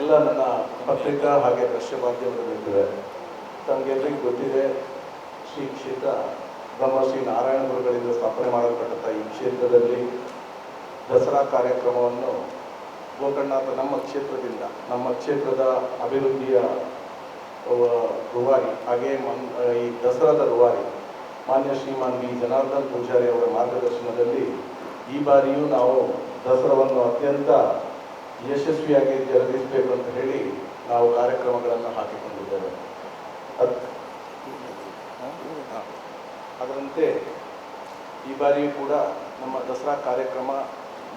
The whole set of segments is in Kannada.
ಎಲ್ಲ ನನ್ನ ಪತ್ರಿಕಾ ಹಾಗೆ ದೃಶ್ಯ ಮಾಧ್ಯಮದ ಮಿತ್ರರೇ ತಮಗೆಲ್ಲರಿಗೂ ಗೊತ್ತಿದೆ, ಶ್ರೀ ಕ್ಷೇತ್ರ ಬ್ರಹ್ಮಶ್ರೀ ನಾರಾಯಣ ಗುರುಗಳಿಂದ ಸ್ಥಾಪನೆ ಮಾಡಲ್ಪಟ್ಟಂಥ ಈ ಕ್ಷೇತ್ರದಲ್ಲಿ ದಸರಾ ಕಾರ್ಯಕ್ರಮವನ್ನು ಗೋಕರ್ಣನಾಥ ನಮ್ಮ ಕ್ಷೇತ್ರದಿಂದ, ನಮ್ಮ ಕ್ಷೇತ್ರದ ಅಭಿವೃದ್ಧಿಯ ರುವಾರಿ, ಹಾಗೆ ಮನ್, ಈ ದಸರಾದ ರುವಾರಿ, ಮಾನ್ಯ ಶ್ರೀಮಾನ್ ವಿ. ಜನಾರ್ದನ್ ಪೂಜಾರಿ ಅವರ ಮಾರ್ಗದರ್ಶನದಲ್ಲಿ ಈ ಬಾರಿಯೂ ನಾವು ದಸರಾವನ್ನು ಅತ್ಯಂತ ಯಶಸ್ವಿಯಾಗಿ ಜರುಗಿಸಬೇಕು ಅಂತ ಹೇಳಿ ನಾವು ಕಾರ್ಯಕ್ರಮಗಳನ್ನು ಹಾಕಿಕೊಂಡಿದ್ದೇವೆ. ಅದ್- ಅದರಂತೆ ಈ ಬಾರಿಯೂ ಕೂಡ ನಮ್ಮ ದಸರಾ ಕಾರ್ಯಕ್ರಮ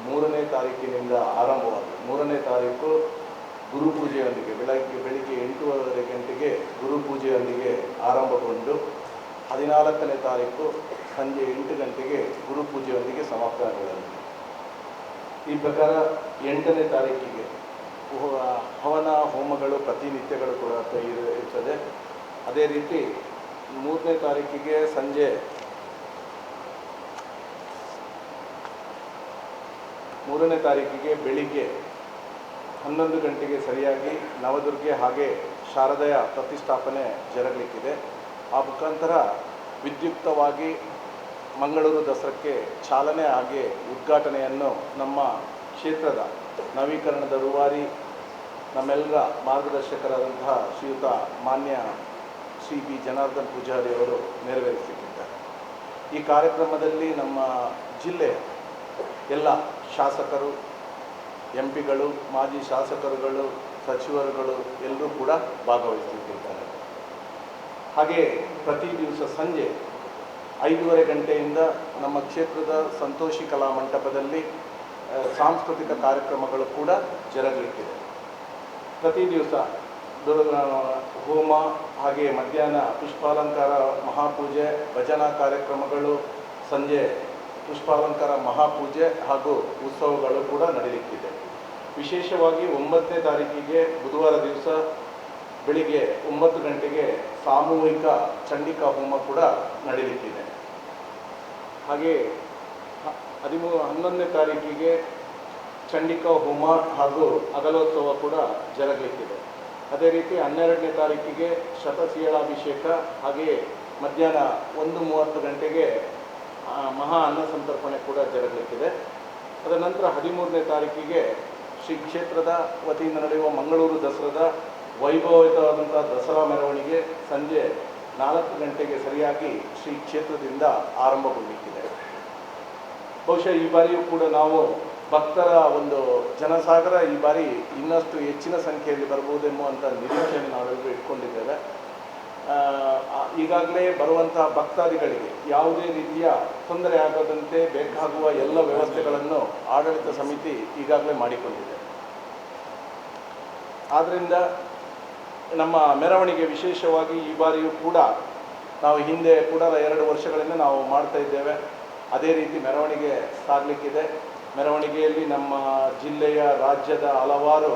ಮೂರನೇ ತಾರೀಕಿನಿಂದ ಆರಂಭವಾಗಿದೆ. ಮೂರನೇ ತಾರೀಕು ಗುರುಪೂಜೆಯೊಂದಿಗೆ ಬೆಳಗ್ಗೆ ಬೆಳಿಗ್ಗೆ ಎಂಟೂವರೆ ಗಂಟೆಗೆ ಗುರುಪೂಜೆಯೊಂದಿಗೆ ಆರಂಭಗೊಂಡು ಹದಿನಾಲ್ಕನೇ ತಾರೀಕು ಸಂಜೆ ಎಂಟು ಗಂಟೆಗೆ ಗುರುಪೂಜೆಯೊಂದಿಗೆ ಸಮಾಪನಗೊಳ್ಳಲಿದೆ ಈ ಪ್ರಕಾರ ಎಂಟನೇ ತಾರೀಕಿಗೆ ಹವನ ಹೋಮಗಳು, ಪ್ರತಿನಿತ್ಯಗಳು ಕೂಡ ಇರುತ್ತದೆ ಅದೇ ರೀತಿ ಮೂರನೇ ತಾರೀಕಿಗೆ ಸಂಜೆ ಮೂರನೇ ತಾರೀಕಿಗೆ ಬೆಳಿಗ್ಗೆ ಹನ್ನೊಂದು ಗಂಟೆಗೆ ಸರಿಯಾಗಿ ನವದುರ್ಗೆ ಹಾಗೆ ಶಾರದೆಯ ಪ್ರತಿಷ್ಠಾಪನೆ ಜರಗಲಿಕ್ಕಿದೆ. ಆ ಮುಖಾಂತರ ವಿದ್ಯುಕ್ತವಾಗಿ ಮಂಗಳೂರು ದಸರಕ್ಕೆ ಚಾಲನೆ ಹಾಗೆ ಉದ್ಘಾಟನೆಯನ್ನು ನಮ್ಮ ಕ್ಷೇತ್ರದ ನವೀಕರಣದ ರೂವಾರಿ ನಮ್ಮೆಲ್ಲರ ಮಾರ್ಗದರ್ಶಕರಾದಂತಹ ಶ್ರೀಯುತ ಮಾನ್ಯ ಶ್ರೀ ಬಿ. ಜನಾರ್ದನ್ ಪೂಜಾರಿ ಅವರು ನೆರವೇರಿಸುತ್ತಿದ್ದಾರೆ ಈ ಕಾರ್ಯಕ್ರಮದಲ್ಲಿ ನಮ್ಮ ಜಿಲ್ಲೆಯ ಎಲ್ಲ ಶಾಸಕರು ಎಂ ಪಿಗಳು ಮಾಜಿ ಶಾಸಕರುಗಳು, ಸಚಿವರುಗಳು ಎಲ್ಲರೂ ಕೂಡ ಭಾಗವಹಿಸುತ್ತಿದ್ದಾರೆ. ಹಾಗೆ ಪ್ರತಿ ದಿವಸ ಸಂಜೆ ಐದೂವರೆ ಗಂಟೆಯಿಂದ ನಮ್ಮ ಕ್ಷೇತ್ರದ ಸಂತೋಷಿ ಕಲಾ ಮಂಟಪದಲ್ಲಿ ಸಾಂಸ್ಕೃತಿಕ ಕಾರ್ಯಕ್ರಮಗಳು ಕೂಡ ಜರಗಲಿಕ್ಕಿದೆ. ಪ್ರತಿ ದಿವಸ ಹೋಮ ಹಾಗೆ ಮಧ್ಯಾಹ್ನ ಪುಷ್ಪಾಲಂಕಾರ, ಮಹಾಪೂಜೆ, ಭಜನಾ ಕಾರ್ಯಕ್ರಮಗಳು, ಸಂಜೆ ಪುಷ್ಪಾಲಂಕಾರ, ಮಹಾಪೂಜೆ ಹಾಗೂ ಉತ್ಸವಗಳು ಕೂಡ ನಡೆಯಲಿಕ್ಕಿದೆ ವಿಶೇಷವಾಗಿ ಒಂಬತ್ತನೇ ತಾರೀಕಿಗೆ ಬುಧವಾರ ದಿವಸ ಬೆಳಿಗ್ಗೆ ಒಂಬತ್ತು ಗಂಟೆಗೆ ಸಾಮೂಹಿಕ ಚಂಡಿಕಾ ಹೋಮ ಕೂಡ ನಡೆಯಲಿಕ್ಕಿದೆ ಹಾಗೆ ಹದಿಮೂ, ಹನ್ನೊಂದನೇ ತಾರೀಕಿಗೆ ಚಂಡಿಕಾ ಹೋಮ ಹಾಗೂ ಅಗಲೋತ್ಸವ ಕೂಡ ಜರಗಲಿಕ್ಕಿದೆ. ಅದೇ ರೀತಿ ಹನ್ನೆರಡನೇ ತಾರೀಕಿಗೆ ಶತಸಿಯಳಾಭಿಷೇಕ ಹಾಗೆಯೇ ಮಧ್ಯಾಹ್ನ ಒಂದು ಮೂವತ್ತು ಗಂಟೆಗೆ ಮಹಾ ಅನ್ನ ಸಂತರ್ಪಣೆ ಕೂಡ ಜರಗಲಿಕ್ಕಿದೆ. ಅದರ ನಂತರ ಹದಿಮೂರನೇ ತಾರೀಕಿಗೆ ಶ್ರೀ ಕ್ಷೇತ್ರದ ವತಿಯಿಂದ ನಡೆಯುವ ಮಂಗಳೂರು ದಸರಾದ ವೈಭವಯುತವಾದಂಥ ದಸರಾ ಮೆರವಣಿಗೆ ಸಂಜೆ ನಾಲ್ಕು ಗಂಟೆಗೆ ಸರಿಯಾಗಿ ಶ್ರೀ ಕ್ಷೇತ್ರದಿಂದ ಆರಂಭಗೊಂಡಿದ್ದಿದೆ ಬಹುಶಃ ಈ ಬಾರಿಯೂ ಕೂಡ ನಾವು ಭಕ್ತರ ಒಂದು ಜನಸಾಗರ ಈ ಬಾರಿ ಇನ್ನಷ್ಟು ಹೆಚ್ಚಿನ ಸಂಖ್ಯೆಯಲ್ಲಿ ಬರ್ಬೋದೆನ್ನುವಂಥ ನಿರೀಕ್ಷೆಯನ್ನು ನಾವೆಲ್ಲರೂ ಇಟ್ಕೊಂಡಿದ್ದೇವೆ. ಈಗಾಗಲೇ ಬರುವಂತಹ ಭಕ್ತಾದಿಗಳಿಗೆ ಯಾವುದೇ ರೀತಿಯ ತೊಂದರೆ ಆಗದಂತೆ ಬೇಕಾಗುವ ಎಲ್ಲ ವ್ಯವಸ್ಥೆಗಳನ್ನು ಆಡಳಿತ ಸಮಿತಿ ಈಗಾಗಲೇ ಮಾಡಿಕೊಂಡಿದೆ. ಆದ್ದರಿಂದ ನಮ್ಮ ಮೆರವಣಿಗೆ ವಿಶೇಷವಾಗಿ ಈ ಬಾರಿಯೂ ಕೂಡ ನಾವು ಹಿಂದೆ ಕೂಡ ಎರಡು ವರ್ಷಗಳಿಂದ ನಾವು ಮಾಡ್ತಾ ಇದ್ದೇವೆ. ಅದೇ ರೀತಿ ಮೆರವಣಿಗೆ ಸಾಗಲಿಕ್ಕಿದೆ. ಮೆರವಣಿಗೆಯಲ್ಲಿ ನಮ್ಮ ಜಿಲ್ಲೆಯ ರಾಜ್ಯದ ಹಲವಾರು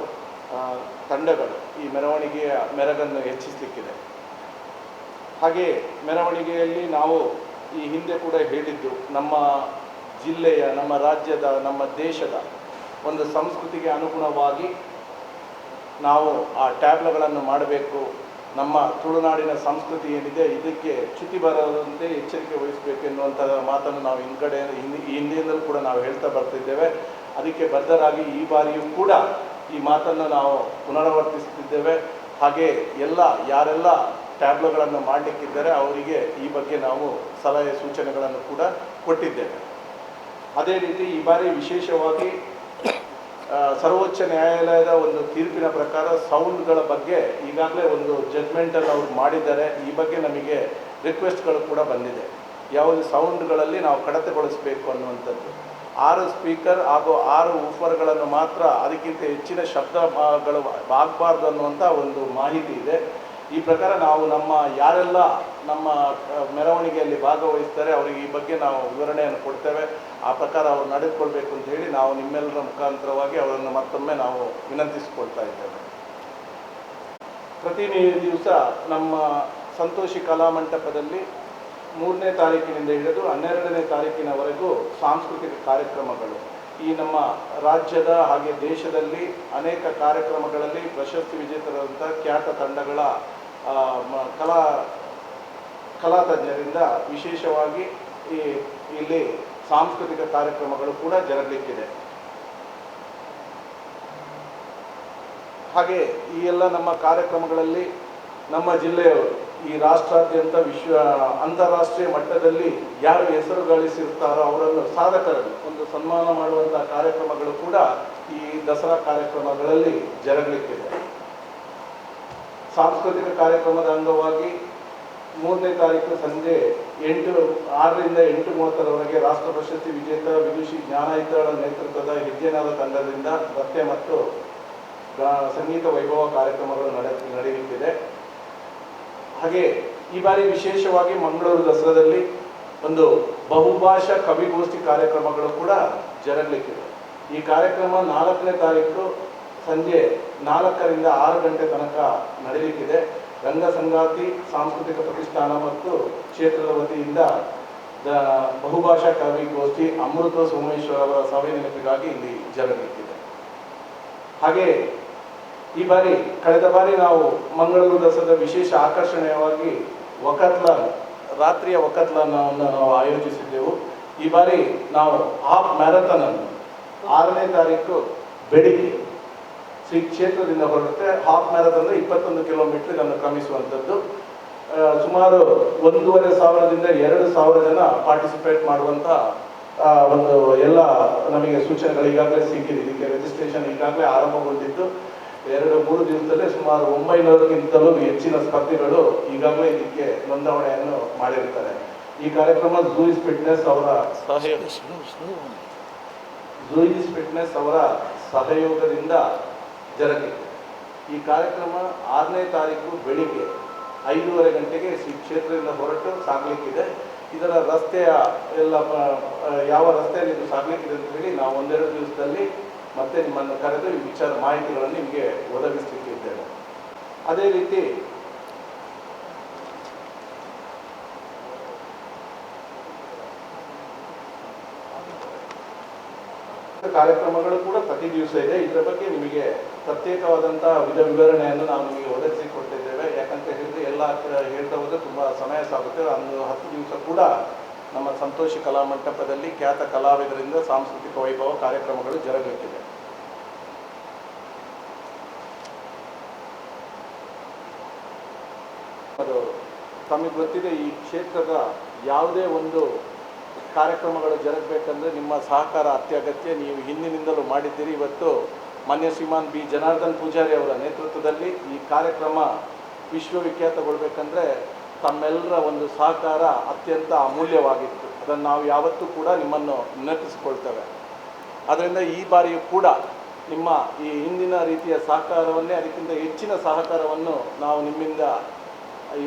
ತಂಡಗಳು ಈ ಮೆರವಣಿಗೆಯ ಮೆರಗನ್ನು ಹೆಚ್ಚಿಸಲಿಕ್ಕಿದೆ. ಹಾಗೆ ಮೆರವಣಿಗೆಯಲ್ಲಿ ನಾವು ಈ ಹಿಂದೆ ಕೂಡ ಹೇಳಿದ್ದು ನಮ್ಮ ಜಿಲ್ಲೆಯ, ನಮ್ಮ ರಾಜ್ಯದ, ನಮ್ಮ ದೇಶದ ಒಂದು ಸಂಸ್ಕೃತಿಗೆ ಅನುಗುಣವಾಗಿ ನಾವು ಆ ಟ್ಯಾಬ್ಲಗಳನ್ನು ಮಾಡಬೇಕು. ನಮ್ಮ ತುಳುನಾಡಿನ ಸಂಸ್ಕೃತಿ ಏನಿದೆ, ಇದಕ್ಕೆ ಚ್ಯುತಿ ಬರದಂತೆ ಎಚ್ಚರಿಕೆ ವಹಿಸಬೇಕು ಎನ್ನುವಂಥ ಮಾತನ್ನು ನಾವು ಹಿಂದ್ಗಡೆ ಹಿಂದಿನಿಂದಲೂ ಕೂಡ ನಾವು ಹೇಳ್ತಾ ಬರ್ತಿದ್ದೇವೆ. ಅದಕ್ಕೆ ಬದ್ಧರಾಗಿ ಈ ಬಾರಿಯೂ ಕೂಡ ಈ ಮಾತನ್ನು ನಾವು ಪುನರಾವರ್ತಿಸುತ್ತಿದ್ದೇವೆ. ಹಾಗೆ ಎಲ್ಲ, ಯಾರೆಲ್ಲ ಟ್ಯಾಬ್ಲೋಗಳನ್ನು ಮಾಡಲಿಕ್ಕಿದ್ದರೆ ಅವರಿಗೆ ಈ ಬಗ್ಗೆ ನಾವು ಸಲಹೆ ಸೂಚನೆಗಳನ್ನು ಕೂಡ ಕೊಟ್ಟಿದ್ದೇವೆ. ಅದೇ ರೀತಿ ಈ ಬಾರಿ ವಿಶೇಷವಾಗಿ ಸರ್ವೋಚ್ಚ ನ್ಯಾಯಾಲಯದ ಒಂದು ತೀರ್ಪಿನ ಪ್ರಕಾರ ಸೌಂಡ್ಗಳ ಬಗ್ಗೆ ಈಗಾಗಲೇ ಒಂದು ಜಡ್ಮೆಂಟನ್ನು ಅವ್ರು ಮಾಡಿದ್ದಾರೆ. ಈ ಬಗ್ಗೆ ನಮಗೆ ರಿಕ್ವೆಸ್ಟ್ಗಳು ಕೂಡ ಬಂದಿದೆ. ಯಾವುದು ಸೌಂಡ್ಗಳಲ್ಲಿ ನಾವು ಕಡತಗೊಳಿಸಬೇಕು ಅನ್ನುವಂಥದ್ದು. ಆರು ಸ್ಪೀಕರ್ ಹಾಗೂ ಆರು ಉಫರ್ಗಳನ್ನು ಮಾತ್ರ ಅದಕ್ಕಿಂತ ಹೆಚ್ಚಿನ ಶಬ್ದಗಳು ಆಗಬಾರ್ದು ಅನ್ನುವಂಥ ಒಂದು ಮಾಹಿತಿ ಇದೆ. ಈ ಪ್ರಕಾರ ನಾವು ನಮ್ಮ ಯಾರೆಲ್ಲ ನಮ್ಮ ಮೆರವಣಿಗೆಯಲ್ಲಿ ಭಾಗವಹಿಸ್ತಾರೆ, ಅವರಿಗೆ ಈ ಬಗ್ಗೆ ನಾವು ವಿವರಣೆಯನ್ನು ಕೊಡ್ತೇವೆ. ಆ ಪ್ರಕಾರ ಅವರು ನಡೆದುಕೊಳ್ಬೇಕು ಅಂತ ಹೇಳಿ ನಾವು ನಿಮ್ಮೆಲ್ಲರ ಮುಖಾಂತರವಾಗಿ ಅವರನ್ನು ಮತ್ತೊಮ್ಮೆ ನಾವು ವಿನಂತಿಸಿಕೊಳ್ತಾ ಇದ್ದೇವೆ. ಪ್ರತಿ ದಿವಸ ನಮ್ಮ ಸಂತೋಷಿ ಕಲಾಮಂಟಪದಲ್ಲಿ ಮೂರನೇ ತಾರೀಕಿನಿಂದ ಹಿಡಿದು ಹನ್ನೆರಡನೇ ತಾರೀಕಿನವರೆಗೂ ಸಾಂಸ್ಕೃತಿಕ ಕಾರ್ಯಕ್ರಮಗಳು. ಈ ನಮ್ಮ ರಾಜ್ಯದ ಹಾಗೆ ದೇಶದಲ್ಲಿ ಅನೇಕ ಕಾರ್ಯಕ್ರಮಗಳಲ್ಲಿ ಪ್ರಶಸ್ತಿ ವಿಜೇತರಾದಂಥ ಖ್ಯಾತ ತಂಡಗಳ ಕಲಾ ಕಲಾ ತಜ್ಞರಿಂದ ವಿಶೇಷವಾಗಿ ಈ, ಇಲ್ಲಿ ಸಾಂಸ್ಕೃತಿಕ ಕಾರ್ಯಕ್ರಮಗಳು ಕೂಡ ಜರಗಲಿಕ್ಕಿದೆ. ಹಾಗೆ ಈ ಎಲ್ಲ ನಮ್ಮ ಕಾರ್ಯಕ್ರಮಗಳಲ್ಲಿ ನಮ್ಮ ಜಿಲ್ಲೆಯವರು, ಈ ರಾಷ್ಟ್ರಾದ್ಯಂತ ವಿಶ್ವ, ಅಂತಾರಾಷ್ಟ್ರೀಯ ಮಟ್ಟದಲ್ಲಿ ಯಾರು ಹೆಸರು ಗಳಿಸಿರ್ತಾರೋ ಅವರನ್ನು ಸಾಧಕರನ್ನು ಒಂದು ಸನ್ಮಾನ ಮಾಡುವಂಥ ಕಾರ್ಯಕ್ರಮಗಳು ಕೂಡ ಈ ದಸರಾ ಕಾರ್ಯಕ್ರಮಗಳಲ್ಲಿ ಜರಗಲಿಕ್ಕಿದೆ. ಸಾಂಸ್ಕೃತಿಕ ಕಾರ್ಯಕ್ರಮದ ಅಂಗವಾಗಿ ಮೂರನೇ ತಾರೀಕು ಸಂಜೆ ಎಂಟು, ಆರರಿಂದ ಎಂಟು ಮೂವತ್ತರವರೆಗೆ ರಾಷ್ಟ್ರ ಪ್ರಶಸ್ತಿ ವಿಜೇತ ವಿದುಷಿ ಜ್ಞಾನಯಿತಾಳ ನೇತೃತ್ವದ ಹೆಜ್ಜೆನಾದ ತಂಡದಿಂದ ನೃತ್ಯ ಮತ್ತು ಸಂಗೀತ ವೈಭವ ಕಾರ್ಯಕ್ರಮಗಳು ನಡೆ, ನಡೆಯುತ್ತಿದೆ. ಹಾಗೆ ಈ ಬಾರಿ ವಿಶೇಷವಾಗಿ ಮಂಗಳೂರು ದಸರಾದಲ್ಲಿ ಒಂದು ಬಹುಭಾಷಾ ಕವಿಗೋಷ್ಠಿ ಕಾರ್ಯಕ್ರಮಗಳು ಕೂಡ ಜರಗಲಿಕ್ಕಿದೆ. ಈ ಕಾರ್ಯಕ್ರಮ ನಾಲ್ಕನೇ ತಾರೀಕು ಸಂಜೆ ನಾಲ್ಕರಿಂದ ಆರು ಗಂಟೆ ತನಕ ನಡೆಯಲಿಕ್ಕಿದೆ. ರಂಗ ಸಂಗಾತಿ, ಸಾಂಸ್ಕೃತಿಕ ಪ್ರತಿಷ್ಠಾನ ಮತ್ತು ಕ್ಷೇತ್ರದ ವತಿಯಿಂದ ಬಹುಭಾಷಾ ಕವಿಗೋಷ್ಠಿ ಅಮೃತ ಸೋಮೇಶ್ವರ ಅವರ ಸಭೆ ನೆನಪಿಗಾಗಿ ಇಲ್ಲಿ ಜರಗಲಿಕ್ಕಿದೆ. ಹಾಗೆ ಈ ಬಾರಿ, ಕಳೆದ ಬಾರಿ ನಾವು ಮಂಗಳೂರು ದಸರದ ವಿಶೇಷ ಆಕರ್ಷಣೀಯವಾಗಿ ವಕತ್ಲಾನ್ ರಾತ್ರಿಯ ವಕತ್ಲನವನ್ನು ನಾವು ಆಯೋಜಿಸಿದ್ದೆವು. ಈ ಬಾರಿ ನಾವು ಹಾಫ್ ಮ್ಯಾರಥಾನ್ ಅನ್ನು ಆರನೇ ತಾರೀಕು ಬೆಳಿಗ್ಗೆ ಶ್ರೀ ಕ್ಷೇತ್ರದಿಂದ ಹೊರಡುತ್ತೆ ಹಾಫ್ ಮ್ಯಾರಥಾನ್ ಇಪ್ಪತ್ತೊಂದು ಕಿಲೋಮೀಟರ್ ಅನ್ನು ಕ್ರಮಿಸುವಂಥದ್ದು. ಸುಮಾರು ಒಂದೂವರೆ ಸಾವಿರದಿಂದ ಎರಡು ಸಾವಿರ ಜನ ಪಾರ್ಟಿಸಿಪೇಟ್ ಮಾಡುವಂಥ ಒಂದು ಎಲ್ಲ ನಮಗೆ ಸೂಚನೆಗಳು ಈಗಾಗಲೇ ಸಿಕ್ಕಿದೆ. ಇದಕ್ಕೆ ರಿಜಿಸ್ಟ್ರೇಷನ್ ಈಗಾಗಲೇ ಆರಂಭಗೊಂಡಿದ್ದು. ಎರಡು ಮೂರು ದಿವಸದಲ್ಲೇ ಸುಮಾರು ಒಂಬೈನೂರಕ್ಕಿಂತಲೂ ಹೆಚ್ಚಿನ ಸ್ಪರ್ಧಿಗಳು ಈಗಾಗಲೇ ಇದಕ್ಕೆ ನೋಂದಾವಣೆಯನ್ನು ಮಾಡಿರ್ತಾರೆ. ಈ ಕಾರ್ಯಕ್ರಮ ಜೂಯಿಸ್ ಫಿಟ್ನೆಸ್ ಅವರ ಜೂಯಿಸ್ ಫಿಟ್ನೆಸ್ ಅವರ ಸಹಯೋಗದಿಂದ ಜರುಗಿದೆ ಈ ಕಾರ್ಯಕ್ರಮ ಆರನೇ ತಾರೀಕು ಬೆಳಿಗ್ಗೆ ಐದೂವರೆ ಗಂಟೆಗೆ ಶ್ರೀ ಕ್ಷೇತ್ರದಿಂದ ಹೊರಟು ಸಾಗಲಿಕ್ಕಿದೆ. ಇದರ ರಸ್ತೆಯ ಎಲ್ಲ ಯಾವ ರಸ್ತೆಯಲ್ಲಿ ಇದು ಸಾಗಲಿಕ್ಕಿದೆ ಅಂತ ಹೇಳಿ ನಾವು ಒಂದೆರಡು ದಿವಸದಲ್ಲಿ ಮತ್ತೆ ನಿಮ್ಮನ್ನು ಕರೆದು ವಿಚಾರ ಮಾಹಿತಿಗಳನ್ನು ನಿಮಗೆ ಒದಗಿಸಲಿಕ್ಕಿದ್ದೇವೆ. ಅದೇ ರೀತಿ ಕಾರ್ಯಕ್ರಮಗಳು ಕೂಡ ಪ್ರತಿ ದಿವಸ ಇದೆ. ಇದರ ಬಗ್ಗೆ ನಿಮಗೆ ಪ್ರತ್ಯೇಕವಾದಂತಹ ವಿಧ ವಿವರಣೆಯನ್ನು ನಾವು ನಿಮಗೆ ಒದಗಿಸಿ ಕೊಡ್ತಿದ್ದೇವೆ ಯಾಕಂತ ಹೇಳಿದ್ರೆ ಎಲ್ಲ ಹೇಳ್ತಾ ಹೋದ್ರೆ ತುಂಬಾ ಸಮಯ ಸಾಗುತ್ತೆ. ಒಂದು ಹತ್ತು ದಿವಸ ಕೂಡ ನಮ್ಮ ಸಂತೋಷಿ ಕಲಾ ಮಂಟಪದಲ್ಲಿ ಖ್ಯಾತ ಕಲಾವಿದರಿಂದ ಸಾಂಸ್ಕೃತಿಕ ವೈಭವ ಕಾರ್ಯಕ್ರಮಗಳು ಜರುಗುತ್ತಿದೆ ಅದು ತಮಗೆ ಗೊತ್ತಿದೆ ಈ ಕ್ಷೇತ್ರದ ಯಾವುದೇ ಒಂದು ಕಾರ್ಯಕ್ರಮಗಳು ಜರುಗಬೇಕಂದ್ರೆ ನಿಮ್ಮ ಸಹಕಾರ ಅತ್ಯಗತ್ಯ. ನೀವು ಹಿಂದಿನಿಂದಲೂ ಮಾಡಿದ್ದೀರಿ. ಇವತ್ತು ಮಾನ್ಯ ಶ್ರೀಮಾನ್ ಬಿ. ಜನಾರ್ದನ್ ಪೂಜಾರಿ ಅವರ ನೇತೃತ್ವದಲ್ಲಿ ಈ ಕಾರ್ಯಕ್ರಮ ವಿಶ್ವವಿಖ್ಯಾತಗೊಳ್ಬೇಕಂದ್ರೆ ತಮ್ಮೆಲ್ಲರ ಒಂದು ಸಹಕಾರ ಅತ್ಯಂತ ಅಮೂಲ್ಯವಾಗಿತ್ತು. ಅದನ್ನು ನಾವು ಯಾವತ್ತೂ ಕೂಡ ನಿಮ್ಮನ್ನು ನೆನಪಿಸಿಕೊಳ್ತೇವೆ. ಅದರಿಂದ ಈ ಬಾರಿಯೂ ಕೂಡ ನಿಮ್ಮ ಈ ಹಿಂದಿನ ರೀತಿಯ ಸಹಕಾರವನ್ನೇ, ಅದಕ್ಕಿಂತ ಹೆಚ್ಚಿನ ಸಹಕಾರವನ್ನು ನಾವು ನಿಮ್ಮಿಂದ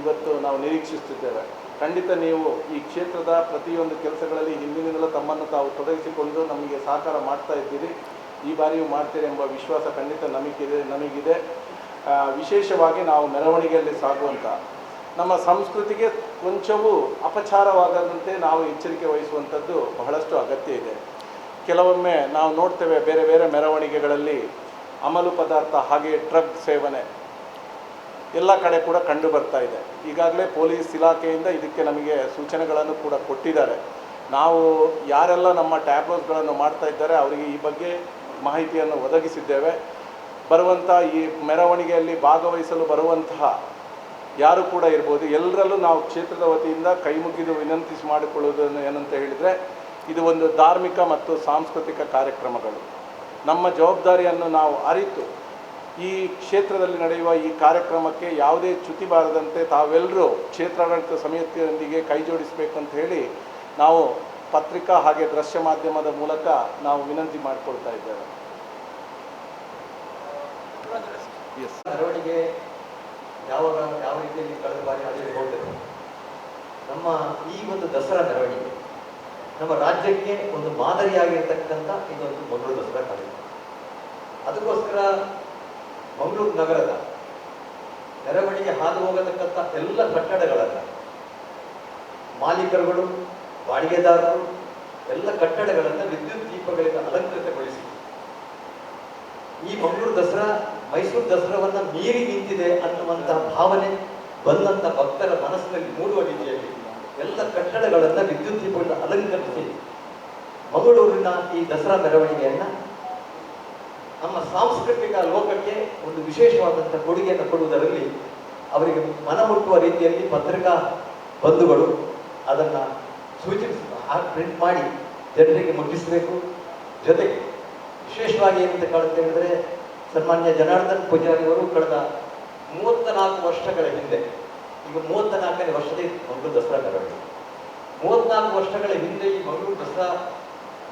ಇವತ್ತು ನಾವು ನಿರೀಕ್ಷಿಸುತ್ತಿದ್ದೇವೆ. ಖಂಡಿತ ನೀವು ಈ ಕ್ಷೇತ್ರದ ಪ್ರತಿಯೊಂದು ಕೆಲಸಗಳಲ್ಲಿ ಹಿಂದಿನಿಂದಲೂ ತಮ್ಮನ್ನು ತಾವು ತೊಡಗಿಸಿಕೊಂಡು ನಮಗೆ ಸಹಕಾರ ಮಾಡ್ತಾ ಇದ್ದೀರಿ. ಈ ಬಾರಿಯೂ ಮಾಡ್ತೀರಿ ಎಂಬ ವಿಶ್ವಾಸ ಖಂಡಿತ ನಮಗಿದೆ ನಮಗಿದೆ. ವಿಶೇಷವಾಗಿ ನಾವು ಮೆರವಣಿಗೆಯಲ್ಲಿ ಸಾಗುವಂಥ ನಮ್ಮ ಸಂಸ್ಕೃತಿಗೆ ಕೊಂಚವೂ ಅಪಚಾರವಾಗದಂತೆ ನಾವು ಎಚ್ಚರಿಕೆ ವಹಿಸುವಂಥದ್ದು ಬಹಳಷ್ಟು ಅಗತ್ಯ ಇದೆ. ಕೆಲವೊಮ್ಮೆ ನಾವು ನೋಡ್ತೇವೆ ಬೇರೆ ಬೇರೆ ಮೆರವಣಿಗೆಗಳಲ್ಲಿ ಅಮಲು ಪದಾರ್ಥ ಹಾಗೆ ಡ್ರಗ್ ಸೇವನೆ. ಎಲ್ಲ ಕಡೆ ಕೂಡ ಕಂಡು ಬರ್ತಾ ಇದೆ. ಈಗಾಗಲೇ ಪೊಲೀಸ್ ಇಲಾಖೆಯಿಂದ ಇದಕ್ಕೆ ನಮಗೆ ಸೂಚನೆಗಳನ್ನು ಕೂಡ ಕೊಟ್ಟಿದ್ದಾರೆ. ನಾವು ಯಾರೆಲ್ಲ ನಮ್ಮ ಟ್ಯಾಬ್ಲೋಸ್ಗಳನ್ನು ಮಾಡ್ತಾ ಇದ್ದಾರೆ, ಅವರಿಗೆ ಈ ಬಗ್ಗೆ ಮಾಹಿತಿಯನ್ನು ಒದಗಿಸಿದ್ದೇವೆ. ಬರುವಂಥ ಈ ಮೆರವಣಿಗೆಯಲ್ಲಿ ಭಾಗವಹಿಸಲು ಬರುವಂತಹ ಯಾರು ಕೂಡ ಇರ್ಬೋದು, ಎಲ್ಲರಲ್ಲೂ ನಾವು ಕ್ಷೇತ್ರದ ವತಿಯಿಂದ ಕೈ ಮುಗಿದು ವಿನಂತಿಸಿ ಮಾಡಿಕೊಳ್ಳುವುದನ್ನು ಏನಂತ ಹೇಳಿದರೆ, ಇದು ಒಂದು ಧಾರ್ಮಿಕ ಮತ್ತು ಸಾಂಸ್ಕೃತಿಕ ಕಾರ್ಯಕ್ರಮಗಳು. ನಮ್ಮ ಜವಾಬ್ದಾರಿಯನ್ನು ನಾವು ಅರಿತು ಈ ಕ್ಷೇತ್ರದಲ್ಲಿ ನಡೆಯುವ ಈ ಕಾರ್ಯಕ್ರಮಕ್ಕೆ ಯಾವುದೇ ಚ್ಯುತಿ ಬಾರದಂತೆ ತಾವೆಲ್ಲರೂ ಕ್ಷೇತ್ರಾಡಳಿತ ಸಮಿತಿಯೊಂದಿಗೆ ಕೈ ಜೋಡಿಸಬೇಕು ಅಂತ ಹೇಳಿ ನಾವು ಪತ್ರಿಕಾ ಹಾಗೆ ದೃಶ್ಯ ಮಾಧ್ಯಮದ ಮೂಲಕ ನಾವು ವಿನಂತಿ ಮಾಡಿಕೊಳ್ತಾ ಇದ್ದೇವೆ. ಎಸ್ ಮೆರವಣಿಗೆ ಯಾವಾಗ, ಯಾವ ರೀತಿಯಲ್ಲಿ ಕಳೆದ ಬಾರಿ ಹೋಗ್ತದೆ? ನಮ್ಮ ಈ ಒಂದು ದಸರಾ ಮೆರವಣಿಗೆ ನಮ್ಮ ರಾಜ್ಯಕ್ಕೆ ಒಂದು ಮಾದರಿಯಾಗಿರ್ತಕ್ಕಂಥ ಇದೊಂದು ಮಂಗಳೂರು ದಸರಾ ಕಾರ್ಯಕ್ರಮ. ಅದಕ್ಕೋಸ್ಕರ ಮಂಗಳೂರು ನಗರದ ಮೆರವಣಿಗೆ ಹಾದು ಹೋಗತಕ್ಕಂಥ ಎಲ್ಲ ಕಟ್ಟಡಗಳನ್ನು ಮಾಲೀಕರುಗಳು, ಬಾಡಿಗೆದಾರರು ಎಲ್ಲ ಕಟ್ಟಡಗಳನ್ನು ವಿದ್ಯುತ್ ದೀಪ ದೀಪಗಳಿಂದ ಅಲಂಕೃತಗೊಳಿಸಿ. ಈ ಮಂಗಳೂರು ದಸರಾ, ಮೈಸೂರು ದಸರಾವನ್ನು ಮೀರಿ ನಿಂತಿದೆ ಅನ್ನುವಂತಹ ಭಾವನೆ ಬಂದಂತ ಭಕ್ತರ ಮನಸ್ಸಿನಲ್ಲಿ ಮೂಡುವ ರೀತಿಯಲ್ಲಿ ಎಲ್ಲ ಕಟ್ಟಡಗಳನ್ನು ವಿದ್ಯುತ್ ದೀಪಗಳಿಂದ ಅಲಂಕರಿಸಿ ಮಂಗಳೂರಿನ ಈ ದಸರಾ ಮೆರವಣಿಗೆಯನ್ನ ನಮ್ಮ ಸಾಂಸ್ಕೃತಿಕ ಲೋಕಕ್ಕೆ ಒಂದು ವಿಶೇಷವಾದಂಥ ಕೊಡುಗೆಯನ್ನು ಕೊಡುವುದರಲ್ಲಿ ಅವರಿಗೆ ಮನ ಮುಟ್ಟುವ ರೀತಿಯಲ್ಲಿ ಪತ್ರಿಕಾ ಬಂಧುಗಳು ಅದನ್ನು ಸೂಚಿಸಿ ಪ್ರಿಂಟ್ ಮಾಡಿ ಜನರಿಗೆ ಮುಟ್ಟಿಸಬೇಕು. ಜೊತೆಗೆ ವಿಶೇಷವಾಗಿ ಏನಂತ ಕಾಣುತ್ತೆ ಹೇಳಿದ್ರೆ ಸನ್ಮಾನ್ಯ ಜನಾರ್ದನ್ ಪೂಜಾರಿ ಅವರು ಕಳೆದ ಮೂವತ್ತ ನಾಲ್ಕು ವರ್ಷಗಳ ಹಿಂದೆ, ಈಗ ಮೂವತ್ತ ನಾಲ್ಕನೇ ವರ್ಷದೇ ಮಂಗಳೂರು ದಸರಾ ಕರಡು ಮೂವತ್ನಾಲ್ಕು ವರ್ಷಗಳ ಹಿಂದೆ ಈ ಮಂಗಳೂರು ದಸರಾ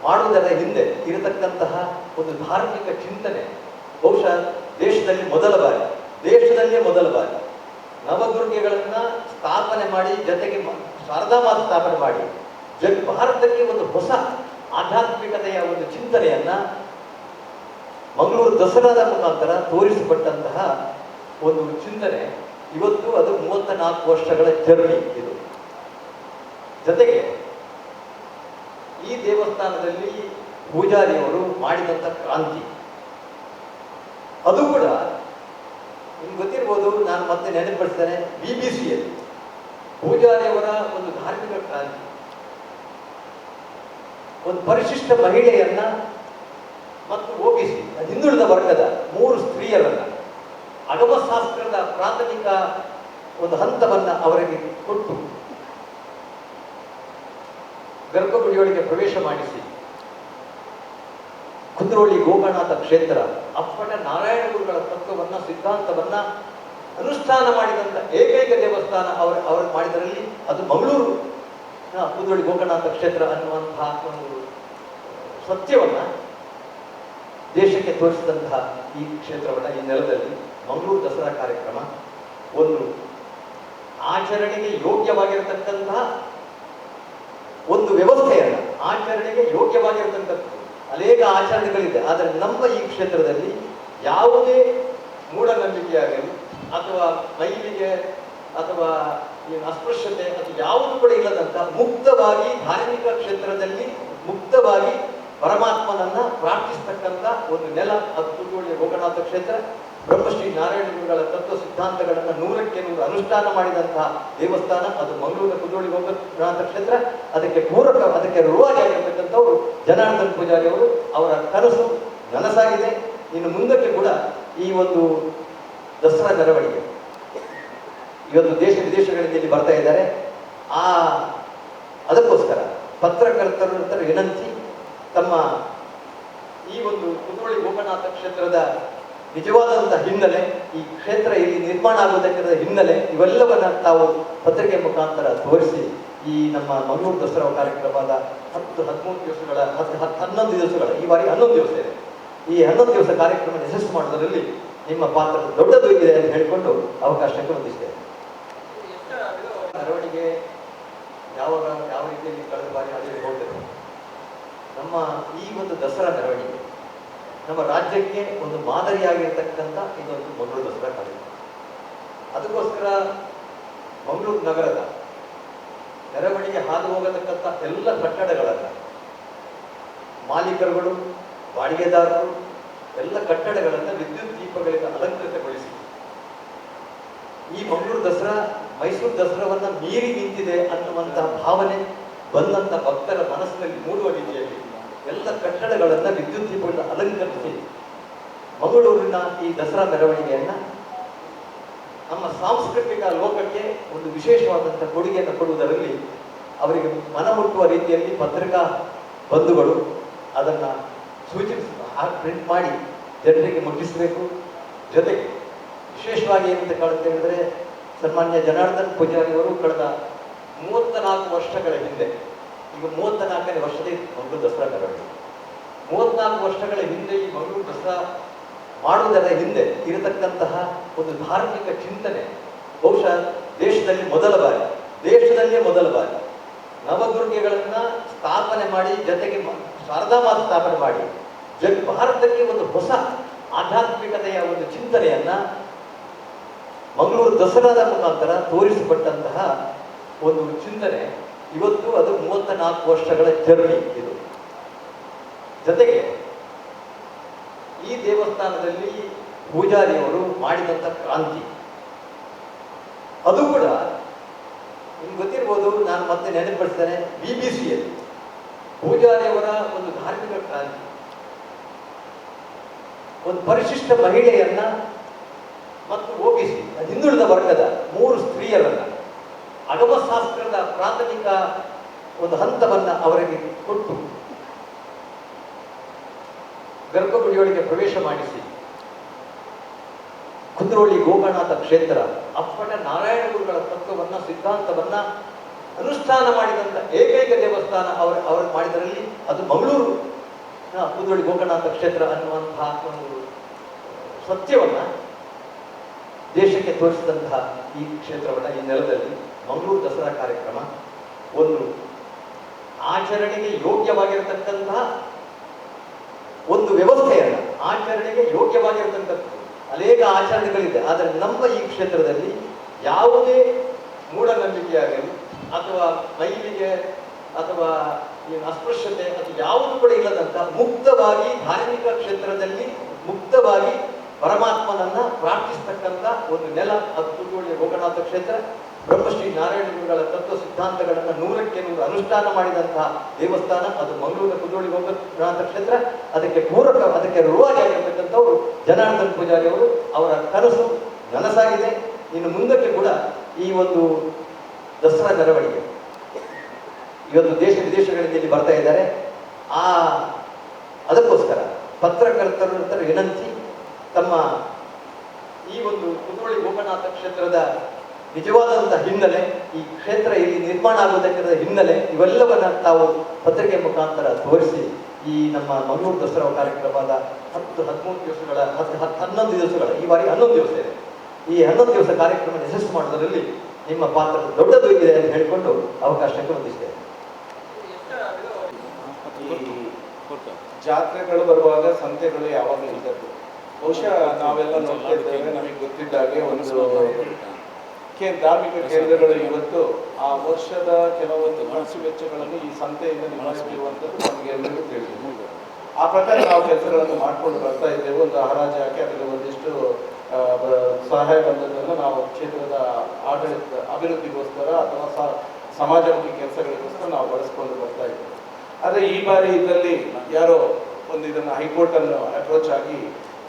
ಮಾಡುವುದರ ಹಿಂದೆ ಇರತಕ್ಕಂತಹ ಒಂದು ಧಾರ್ಮಿಕ ಚಿಂತನೆ, ಬಹುಶಃ ದೇಶದಲ್ಲಿ ಮೊದಲ ಬಾರಿ, ದೇಶದಲ್ಲೇ ಮೊದಲ ಬಾರಿ. ನವದುರ್ಗೆಗಳನ್ನ ಸ್ಥಾಪನೆ ಮಾಡಿ, ಜೊತೆಗೆ ಶಾರದಾ ಮಾತ ಸ್ಥಾಪನೆ ಮಾಡಿ, ಜಗ್, ಭಾರತಕ್ಕೆ ಒಂದು ಹೊಸ ಆಧ್ಯಾತ್ಮಿಕತೆಯ ಒಂದು ಚಿಂತನೆಯನ್ನ ಮಂಗಳೂರು ದಸರಾದ ಮುಖಾಂತರ ತೋರಿಸಿಕೊಟ್ಟಂತಹ ಒಂದು ಚಿಂತನೆ. ಇವತ್ತು ಅದು ಮೂವತ್ತ ನಾಲ್ಕು ವರ್ಷಗಳ ಜರ್ನಿ ಇದು. ಜೊತೆಗೆ ಈ ದೇವಸ್ಥಾನದಲ್ಲಿ ಪೂಜಾರಿಯವರು ಮಾಡಿದಂಥ ಕ್ರಾಂತಿ. ಅದು ಕೂಡ ನಿಮ್ಗೆ ಗೊತ್ತಿರ್ಬೋದು, ನಾನು ಮತ್ತೆ ನೆನಪಡಿಸ್ತೇನೆ ಬಿ ಬಿ ಸಿಯಲ್ಲಿ ಪೂಜಾರಿಯವರ ಒಂದು ಧಾರ್ಮಿಕ ಕ್ರಾಂತಿ. ಒಂದು ಪರಿಶಿಷ್ಟ ಮಹಿಳೆಯನ್ನ ಮತ್ತು ಒಬಿಸಿ ಹಿಂದುಳಿದ ವರ್ಗದ ಮೂರು ಸ್ತ್ರೀಯರನ್ನ ಅಗಮಶಾಸ್ತ್ರದ ಪ್ರಾಥಮಿಕ ಒಂದು ಹಂತವನ್ನು ಅವರಿಗೆ ಕೊಟ್ಟು ಗರ್ಭಗುಡಿಯೊಳಗೆ ಪ್ರವೇಶ ಮಾಡಿಸಿ ಕುದ್ರೋಳಿ ಗೋಪನಾಥ ಕ್ಷೇತ್ರ ಅಪ್ಪಟ ನಾರಾಯಣ ಗುರುಗಳ ತತ್ವವನ್ನ, ಸಿದ್ಧಾಂತವನ್ನ ಅನುಷ್ಠಾನ ಮಾಡಿದಂಥ ಏಕೈಕ ದೇವಸ್ಥಾನ ಅವರು ಅವರು ಮಾಡಿದರಲ್ಲಿ ಅದು ಮಂಗಳೂರು. ಕುಂದ್ರೋಳಿ ಕುದ್ರೋಳಿ ಗೋಕರ್ಣನಾಥ ಕ್ಷೇತ್ರ ಅನ್ನುವಂತಹ ಒಂದು ಸತ್ಯವನ್ನ ದೇಶಕ್ಕೆ ತೋರಿಸಿದಂತಹ ಈ ಕ್ಷೇತ್ರವನ್ನ ಈ ನೆಲದಲ್ಲಿ ಮಂಗಳೂರು ದಸರಾ ಕಾರ್ಯಕ್ರಮ ಒಂದು ಆಚರಣೆಗೆ ಯೋಗ್ಯವಾಗಿರತಕ್ಕಂತಹ ಒಂದು ವ್ಯವಸ್ಥೆಯನ್ನು ಆಚರಣೆಗೆ ಯೋಗ್ಯವಾಗಿರತಕ್ಕಂಥದ್ದು. ಅನೇಕ ಆಚರಣೆಗಳಿದೆ, ಆದರೆ ನಮ್ಮ ಈ ಕ್ಷೇತ್ರದಲ್ಲಿ ಯಾವುದೇ ಮೂಢನಂಬಿಕೆಯಾಗಲಿ, ಅಥವಾ ಮೈಲಿಗೆ, ಅಥವಾ ಅಸ್ಪೃಶ್ಯತೆ ಅಥವಾ ಯಾವುದು ಕೂಡ ಇಲ್ಲದಂತ ಮುಕ್ತವಾಗಿ ಧಾರ್ಮಿಕ ಕ್ಷೇತ್ರದಲ್ಲಿ ಮುಕ್ತವಾಗಿ ಪರಮಾತ್ಮನನ್ನ ಪ್ರಾರ್ಥಿಸ್ತಕ್ಕಂಥ ಒಂದು ನೆಲ ಹತ್ತು ತುಳುವಳಿಯ ಗೋಕರ್ಣನಾಥ ಕ್ಷೇತ್ರ. ಬ್ರಹ್ಮಶ್ರೀ ನಾರಾಯಣ ಗುರುಗಳ ತತ್ವ ಸಿದ್ಧಾಂತಗಳನ್ನು ನೂರಕ್ಕೆ ನೂರು ಅನುಷ್ಠಾನ ಮಾಡಿದಂತಹ ದೇವಸ್ಥಾನ ಅದು ಮಂಗಳೂರಿನ ಕುದ್ರೋಳಿ ಗೋಕರ್ಣನಾಥ ಕ್ಷೇತ್ರ. ಅದಕ್ಕೆ ಪೂರಕ, ಅದಕ್ಕೆ ರುವಾಗಿ ಆಗಿರ್ತಕ್ಕಂಥವ್ರು ಜನಾರ್ದನ್ ಪೂಜಾರಿ ಅವರು. ಅವರ ಕನಸು ನನಸಾಗಿದೆ. ಇನ್ನು ಮುಂದಕ್ಕೆ ಕೂಡ ಈ ಒಂದು ದಸರಾ ಮೆರವಣಿಗೆ. ಇವತ್ತು ದೇಶ ವಿದೇಶಗಳಿಂದ ಇಲ್ಲಿ ಬರ್ತಾ ಇದ್ದಾರೆ. ಆ, ಅದಕ್ಕೋಸ್ಕರ ಪತ್ರಕರ್ತರ ವಿನಂತಿ, ತಮ್ಮ ಈ ಒಂದು ಕುದ್ರೋಳಿ ಗೋಪನಾಥ ಕ್ಷೇತ್ರದ ನಿಜವಾದಂತಹ ಹಿನ್ನೆಲೆ ಈ ಕ್ಷೇತ್ರ ಇಲ್ಲಿ ನಿರ್ಮಾಣ ಆಗುವುದಕ್ಕಿಂತ ಹಿನ್ನೆಲೆ ಇವೆಲ್ಲವನ್ನ ತಾವು ಪತ್ರಿಕೆ ಮುಖಾಂತರ ತೋರಿಸಿ ಈ ನಮ್ಮ ಮಂಗಳೂರು ದಸರಾ ಕಾರ್ಯಕ್ರಮದ ಹತ್ತು ಹದಿಮೂರು ದಿವಸಗಳ ಹತ್ತು ಹತ್ತು ಹನ್ನೊಂದು ದಿವಸಗಳ, ಈ ಬಾರಿ ಹನ್ನೊಂದು ದಿವಸ ಇದೆ. ಈ ಹನ್ನೊಂದು ದಿವಸ ಕಾರ್ಯಕ್ರಮ ಯಶಸ್ಸು ಮಾಡೋದರಲ್ಲಿ ನಿಮ್ಮ ಪಾತ್ರ ದೊಡ್ಡದು ಇದೆ ಅಂತ ಹೇಳಿಕೊಂಡು ಅವಕಾಶಕ್ಕೆ ಹೊಂದಿಸ್ತೇನೆ ಮೆರವಣಿಗೆ ಯಾವಾಗ, ಯಾವ ರೀತಿಯಲ್ಲಿ ಕಳೆದ ಬಾರಿ ಅದೇ ಹೋಗಬೇಕು ನಮ್ಮ ಈ ಒಂದು ದಸರಾ ಮೆರವಣಿಗೆ ನಮ್ಮ ರಾಜ್ಯಕ್ಕೆ ಒಂದು ಮಾದರಿಯಾಗಿರ್ತಕ್ಕಂಥ ಇದೊಂದು ಮಂಗಳೂರು ದಸರಾ ಕಾರ್ಯಕ್ರಮ ಅದಕ್ಕೋಸ್ಕರ ಮಂಗಳೂರು ನಗರದ ಮೆರವಣಿಗೆ ಹಾದು ಹೋಗತಕ್ಕಂಥ ಎಲ್ಲ ಕಟ್ಟಡಗಳನ್ನು ಮಾಲೀಕರುಗಳು, ಬಾಡಿಗೆದಾರರು ಎಲ್ಲ ಕಟ್ಟಡಗಳನ್ನು ವಿದ್ಯುತ್ ದೀಪಗಳಿಂದ ಅಲಂಕೃತಗೊಳಿಸಿ ಈ ಮಂಗಳೂರು ದಸರಾ, ಮೈಸೂರು ದಸರಾವನ್ನು ಮೀರಿ ನಿಂತಿದೆ ಅನ್ನುವಂತಹ ಭಾವನೆ ಬಂದಂತ ಭಕ್ತರ ಮನಸ್ಸಿನಲ್ಲಿ ಮೂಡುವ ರೀತಿಯಲ್ಲಿ ಎಲ್ಲ ಕಟ್ಟಡಗಳನ್ನ ವಿದ್ಯುತ್ ದೀಪಗಳಿಂದ ಅಲಂಕರಿಸಿ. ಮಂಗಳೂರಿನ ಈ ದಸರಾ ಮೆರವಣಿಗೆಯನ್ನ ನಮ್ಮ ಸಾಂಸ್ಕೃತಿಕ ಲೋಕಕ್ಕೆ ಒಂದು ವಿಶೇಷವಾದಂಥ ಕೊಡುಗೆಯನ್ನು ಕೊಡುವುದರಲ್ಲಿ ಅವರಿಗೆ ಮನಮುಟ್ಟುವ ರೀತಿಯಲ್ಲಿ ಪತ್ರಿಕಾ ಬಂಧುಗಳು ಅದನ್ನ ಸೂಚಿಸಿ ಪ್ರಿಂಟ್ ಮಾಡಿ ಜನರಿಗೆ ಮುಟ್ಟಿಸಬೇಕು. ಜೊತೆಗೆ ವಿಶೇಷವಾಗಿ ಏನಂತ ಕಾಣುತ್ತೆ ಹೇಳಿದ್ರೆ ಸನ್ಮಾನ್ಯ ಜನಾರ್ದನ್ ಪೂಜಾರಿ ಅವರು ಕಳೆದ ಮೂವತ್ತ ನಾಲ್ಕು ವರ್ಷಗಳ ಹಿಂದೆ ಈಗ ಮೂವತ್ತ ನಾಲ್ಕನೇ ವರ್ಷದೇ ಮಂಗಳೂರು ದಸರಾ ಮೆರವಣಿಗೆ ಮೂವತ್ನಾಲ್ಕು ವರ್ಷಗಳ ಹಿಂದೆ ಈ ಮಂಗಳೂರು ದಸರಾ ಮಾಡುವುದರ ಹಿಂದೆ ಇರತಕ್ಕಂತಹ ಒಂದು ಧಾರ್ಮಿಕ ಚಿಂತನೆ, ಬಹುಶಃ ದೇಶದಲ್ಲಿ ಮೊದಲ ಬಾರಿ, ದೇಶದಲ್ಲೇ ಮೊದಲ ಬಾರಿ. ನವದುರ್ಗೆಗಳನ್ನ ಸ್ಥಾಪನೆ ಮಾಡಿ, ಜೊತೆಗೆ ಶಾರದಾ ಮಾತ ಸ್ಥಾಪನೆ ಮಾಡಿ, ಜಗ್, ಭಾರತಕ್ಕೆ ಒಂದು ಹೊಸ ಆಧ್ಯಾತ್ಮಿಕತೆಯ ಒಂದು ಚಿಂತನೆಯನ್ನ ಮಂಗಳೂರು ದಸರಾದ ಮುಖಾಂತರ ತೋರಿಸಿಕೊಟ್ಟಂತಹ ಒಂದು ಚಿಂತನೆ ಇವತ್ತು ಅದು ಮೂವತ್ತ ನಾಲ್ಕು ವರ್ಷಗಳ ಜರ್ನಿ ಇದು. ಜೊತೆಗೆ ಈ ದೇವಸ್ಥಾನದಲ್ಲಿ ಪೂಜಾರಿಯವರು ಮಾಡಿದಂಥ ಕ್ರಾಂತಿ. ಅದು ಕೂಡ ನಿಮ್ಗೆ ಗೊತ್ತಿರ್ಬೋದು, ನಾನು ಮತ್ತೆ ನೆನಪಡಿಸ್ತೇನೆ ಬಿ ಬಿ ಸಿಯಲ್ಲಿ ಪೂಜಾರಿಯವರ ಒಂದು ಧಾರ್ಮಿಕ ಕ್ರಾಂತಿ. ಒಂದು ಪರಿಶಿಷ್ಟ ಮಹಿಳೆಯನ್ನ ಮತ್ತು ಒಬಿಸಿ ಹಿಂದುಳಿದ ವರ್ಗದ ಮೂರು ಸ್ತ್ರೀಯರನ್ನ ಅಗಮಶಾಸ್ತ್ರದ ಪ್ರಾಥಮಿಕ ಒಂದು ಹಂತವನ್ನ ಅವರಿಗೆ ಕೊಟ್ಟು ಗರ್ಭಗುಡಿಯೊಳಗೆ ಪ್ರವೇಶ ಮಾಡಿಸಿ ಕುದ್ರೋಳಿ ಗೋಕರ್ಣಾಥ ಕ್ಷೇತ್ರ ಅಪ್ಪಟ ನಾರಾಯಣ ಗುರುಗಳ ತತ್ವವನ್ನ, ಸಿದ್ಧಾಂತವನ್ನ ಅನುಷ್ಠಾನ ಮಾಡಿದಂಥ ಏಕೈಕ ದೇವಸ್ಥಾನ ಅವರು ಅವರು ಮಾಡಿದರಲ್ಲಿ ಅದು ಮಂಗಳೂರು. ಕುದ್ರೋಳಿ ಗೋಕರ್ಣಾಥ ಕ್ಷೇತ್ರ ಅನ್ನುವಂತಹ ಒಂದು ಸತ್ಯವನ್ನ ದೇಶಕ್ಕೆ ತೋರಿಸಿದಂತಹ ಈ ಕ್ಷೇತ್ರವನ್ನ ಈ ನೆಲದಲ್ಲಿ ಮಂಗಳೂರು ದಸರಾ ಕಾರ್ಯಕ್ರಮ, ಒಂದು ಆಚರಣೆಗೆ ಯೋಗ್ಯವಾಗಿರತಕ್ಕಂತಹ ಒಂದು ವ್ಯವಸ್ಥೆಯನ್ನು ಆಚರಣೆಗೆ ಯೋಗ್ಯವಾಗಿರತಕ್ಕಂಥದ್ದು. ಅನೇಕ ಆಚರಣೆಗಳಿದೆ, ಆದರೆ ನಮ್ಮ ಈ ಕ್ಷೇತ್ರದಲ್ಲಿ ಯಾವುದೇ ಮೂಢನಂಬಿಕೆಯಾಗಲಿ, ಅಥವಾ ಮೈಲಿಗೆ, ಅಥವಾ ಅಸ್ಪೃಶ್ಯತೆ ಅಥವಾ ಯಾವುದು ಕೂಡ ಇಲ್ಲದಂತ ಮುಕ್ತವಾಗಿ ಧಾರ್ಮಿಕ ಕ್ಷೇತ್ರದಲ್ಲಿ ಮುಕ್ತವಾಗಿ ಪರಮಾತ್ಮನನ್ನ ಪ್ರಾರ್ಥಿಸ್ತಕ್ಕಂಥ ಒಂದು ನೆಲ, ಅದು ಗೋಕರ್ಣನಾಥ ಕ್ಷೇತ್ರ. ಬ್ರಹ್ಮಶ್ರೀ ನಾರಾಯಣ ಗುರುಗಳ ತತ್ವ ಸಿದ್ಧಾಂತಗಳನ್ನು ನೂರಕ್ಕೆ ನೂರು ಅನುಷ್ಠಾನ ಮಾಡಿದಂತಹ ದೇವಸ್ಥಾನ ಅದು ಮಂಗಳೂರಿನ ಕುದ್ರೋಳಿ ಗೋಕರ್ಣನಾಥ ಕ್ಷೇತ್ರ. ಅದಕ್ಕೆ ಪೂರಕ, ಅದಕ್ಕೆ ರುವಾಗಿ ಆಗಿರ್ತಕ್ಕಂಥವ್ರು ಜನಾರ್ದನ್ ಪೂಜಾರಿ ಅವರು. ಅವರ ಕನಸು ನನಸಾಗಿದೆ. ಇನ್ನು ಮುಂದಕ್ಕೆ ಕೂಡ ಈ ಒಂದು ದಸರಾ ಮೆರವಣಿಗೆ. ಇವತ್ತು ದೇಶ ವಿದೇಶಗಳಿಂದ ಇಲ್ಲಿ ಬರ್ತಾ ಇದ್ದಾರೆ. ಆ, ಅದಕ್ಕೋಸ್ಕರ ಪತ್ರಕರ್ತರ ವಿನಂತಿ, ತಮ್ಮ ಈ ಒಂದು ಕುದ್ರೋಳಿ ಗೋಪನಾಥ ಕ್ಷೇತ್ರದ ನಿಜವಾದಂತಹ ಹಿನ್ನೆಲೆ ಈ ಕ್ಷೇತ್ರ ಇಲ್ಲಿ ನಿರ್ಮಾಣ ಆಗುವುದಕ್ಕಿಂತ ಹಿನ್ನೆಲೆ ಇವೆಲ್ಲವನ್ನ ತಾವು ಪತ್ರಿಕೆ ಮುಖಾಂತರ ತೋರಿಸಿ ಈ ನಮ್ಮ ಮಂಗಳೂರು ದಸರಾ ಕಾರ್ಯಕ್ರಮದ ಹತ್ತು ಹದಿಮೂರು ದಿವಸಗಳ ಹತ್ತು ಹತ್ತು ಹನ್ನೊಂದು ದಿವಸಗಳ, ಈ ಬಾರಿ ಹನ್ನೊಂದು ದಿವಸ ಇದೆ. ಈ ಹನ್ನೊಂದು ದಿವಸ ಕಾರ್ಯಕ್ರಮ ಯಶಸ್ಸು ಮಾಡೋದರಲ್ಲಿ ನಿಮ್ಮ ಪಾತ್ರ ದೊಡ್ಡದು ಇದೆ ಅಂತ ಹೇಳಿಕೊಂಡು ಅವಕಾಶಕ್ಕೆ ಹೊಂದಿಸಿದೆ ಜಾತ್ರೆಗಳು ಬರುವಾಗ ಸಂತೆಗಳು ಯಾವಾಗಲೂ ಇದ್ದದ್ದು. ಬಹುಶಃ ನಾವೆಲ್ಲ ನೋಡ್ತಾ ಇದ್ದೇವೆ ನಮಗೆ ಗೊತ್ತಿದ್ದಾಗೆ ಒಂದು ಕೇ ಧಾರ್ಮಿಕ ಕೇಂದ್ರಗಳು ಇವತ್ತು ಆ ವರ್ಷದ ಕೆಲವೊಂದು ಖರ್ಚು ವೆಚ್ಚಗಳನ್ನು ಈ ಸಂತೆಯಿಂದ ನಿಭಾಯಿಸಿರುವಂತದ್ದು ನಮಗೆ ಎಲ್ಲರಿಗೂ ತಿಳಿದಿದೆ. ಆ ಪ್ರಕಾರ ನಾವು ಕೆಲಸಗಳನ್ನು ಮಾಡಿಕೊಂಡು ಬರ್ತಾ ಇದ್ದೇವೆ. ಒಂದು ಹರಾಜು ಹಾಕಿ ಅದಕ್ಕೆ ಒಂದಿಷ್ಟು ಸಹಾಯ ಬಂದದ್ದನ್ನು ನಾವು ಕ್ಷೇತ್ರದ ಆಡಳಿತ, ಅಭಿವೃದ್ಧಿಗೋಸ್ಕರ ಅಥವಾ ಸಮಾಜಮುಖಿ ಕೆಲಸಗಳಿಗೋಸ್ಕರ ನಾವು ಬಳಸ್ಕೊಂಡು ಬರ್ತಾ ಇದ್ದೇವೆ. ಆದರೆ ಈ ಬಾರಿ ಇದರಲ್ಲಿ ಯಾರೋ ಒಂದು ಇದನ್ನು ಹೈಕೋರ್ಟನ್ನು ಅಪ್ರೋಚ್ ಆಗಿ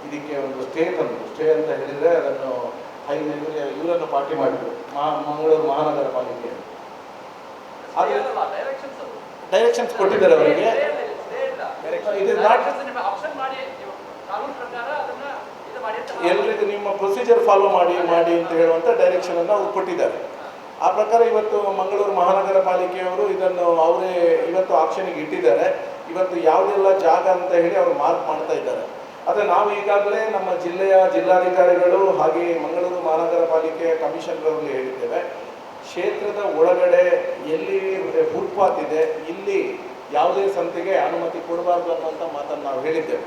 ಇದಕ್ಕೆ ಒಂದು ಸ್ಟೇ ತಂದು ಸ್ಟೇ ಅಂತ ಹೇಳಿದರೆ ಅದನ್ನು ಹೈ ಇವರನ್ನು ಪಾರ್ಟಿ ಮಾಡಿದ್ರು. ಮಂಗಳೂರು ಮಹಾನಗರ ಪಾಲಿಕೆ. ಡೈರೆಕ್ಷನ್ಸ್ ಕೊಟ್ಟಿದ್ದಾರೆ ಅವರಿಗೆ. ಎಲ್ರಿಗೂ ನಿಮ್ಮ ಪ್ರೊಸೀಜರ್ ಫಾಲೋ ಮಾಡಿ ಮಾಡಿ ಅಂತ ಹೇಳುವಂಥ ಡೈರೆಕ್ಷನ್ ಅನ್ನು ಅವ್ರು ಕೊಟ್ಟಿದ್ದಾರೆ. ಆ ಪ್ರಕಾರ ಇವತ್ತು ಮಂಗಳೂರು ಮಹಾನಗರ ಪಾಲಿಕೆಯವರು ಇದನ್ನು ಅವರೇ ಇವತ್ತು ಆಪ್ಷನ್ಗೆ ಇಟ್ಟಿದ್ದಾರೆ. ಇವತ್ತು ಯಾವುದೆಲ್ಲ ಜಾಗ ಅಂತ ಹೇಳಿ ಅವರು ಮಾರ್ಕ್ ಮಾಡ್ತಾ ಇದ್ದಾರೆ. ಆದರೆ ನಾವು ಈಗಾಗಲೇ ನಮ್ಮ ಜಿಲ್ಲೆಯ ಜಿಲ್ಲಾಧಿಕಾರಿಗಳು ಹಾಗೆ ಮಂಗಳೂರು ಮಹಾನಗರ ಪಾಲಿಕೆ ಕಮಿಷನ್ಗಳಲ್ಲಿ ಹೇಳಿದ್ದೇವೆ. ಕ್ಷೇತ್ರದ ಒಳಗಡೆ ಎಲ್ಲಿ ಫುಟ್ಪಾತ್ ಇದೆ, ಇಲ್ಲಿ ಯಾವುದೇ ಸಂತೆಗೆ ಅನುಮತಿ ಕೊಡಬಾರ್ದು ಅನ್ನುವಂಥ ಮಾತನ್ನು ನಾವು ಹೇಳಿದ್ದೇವೆ.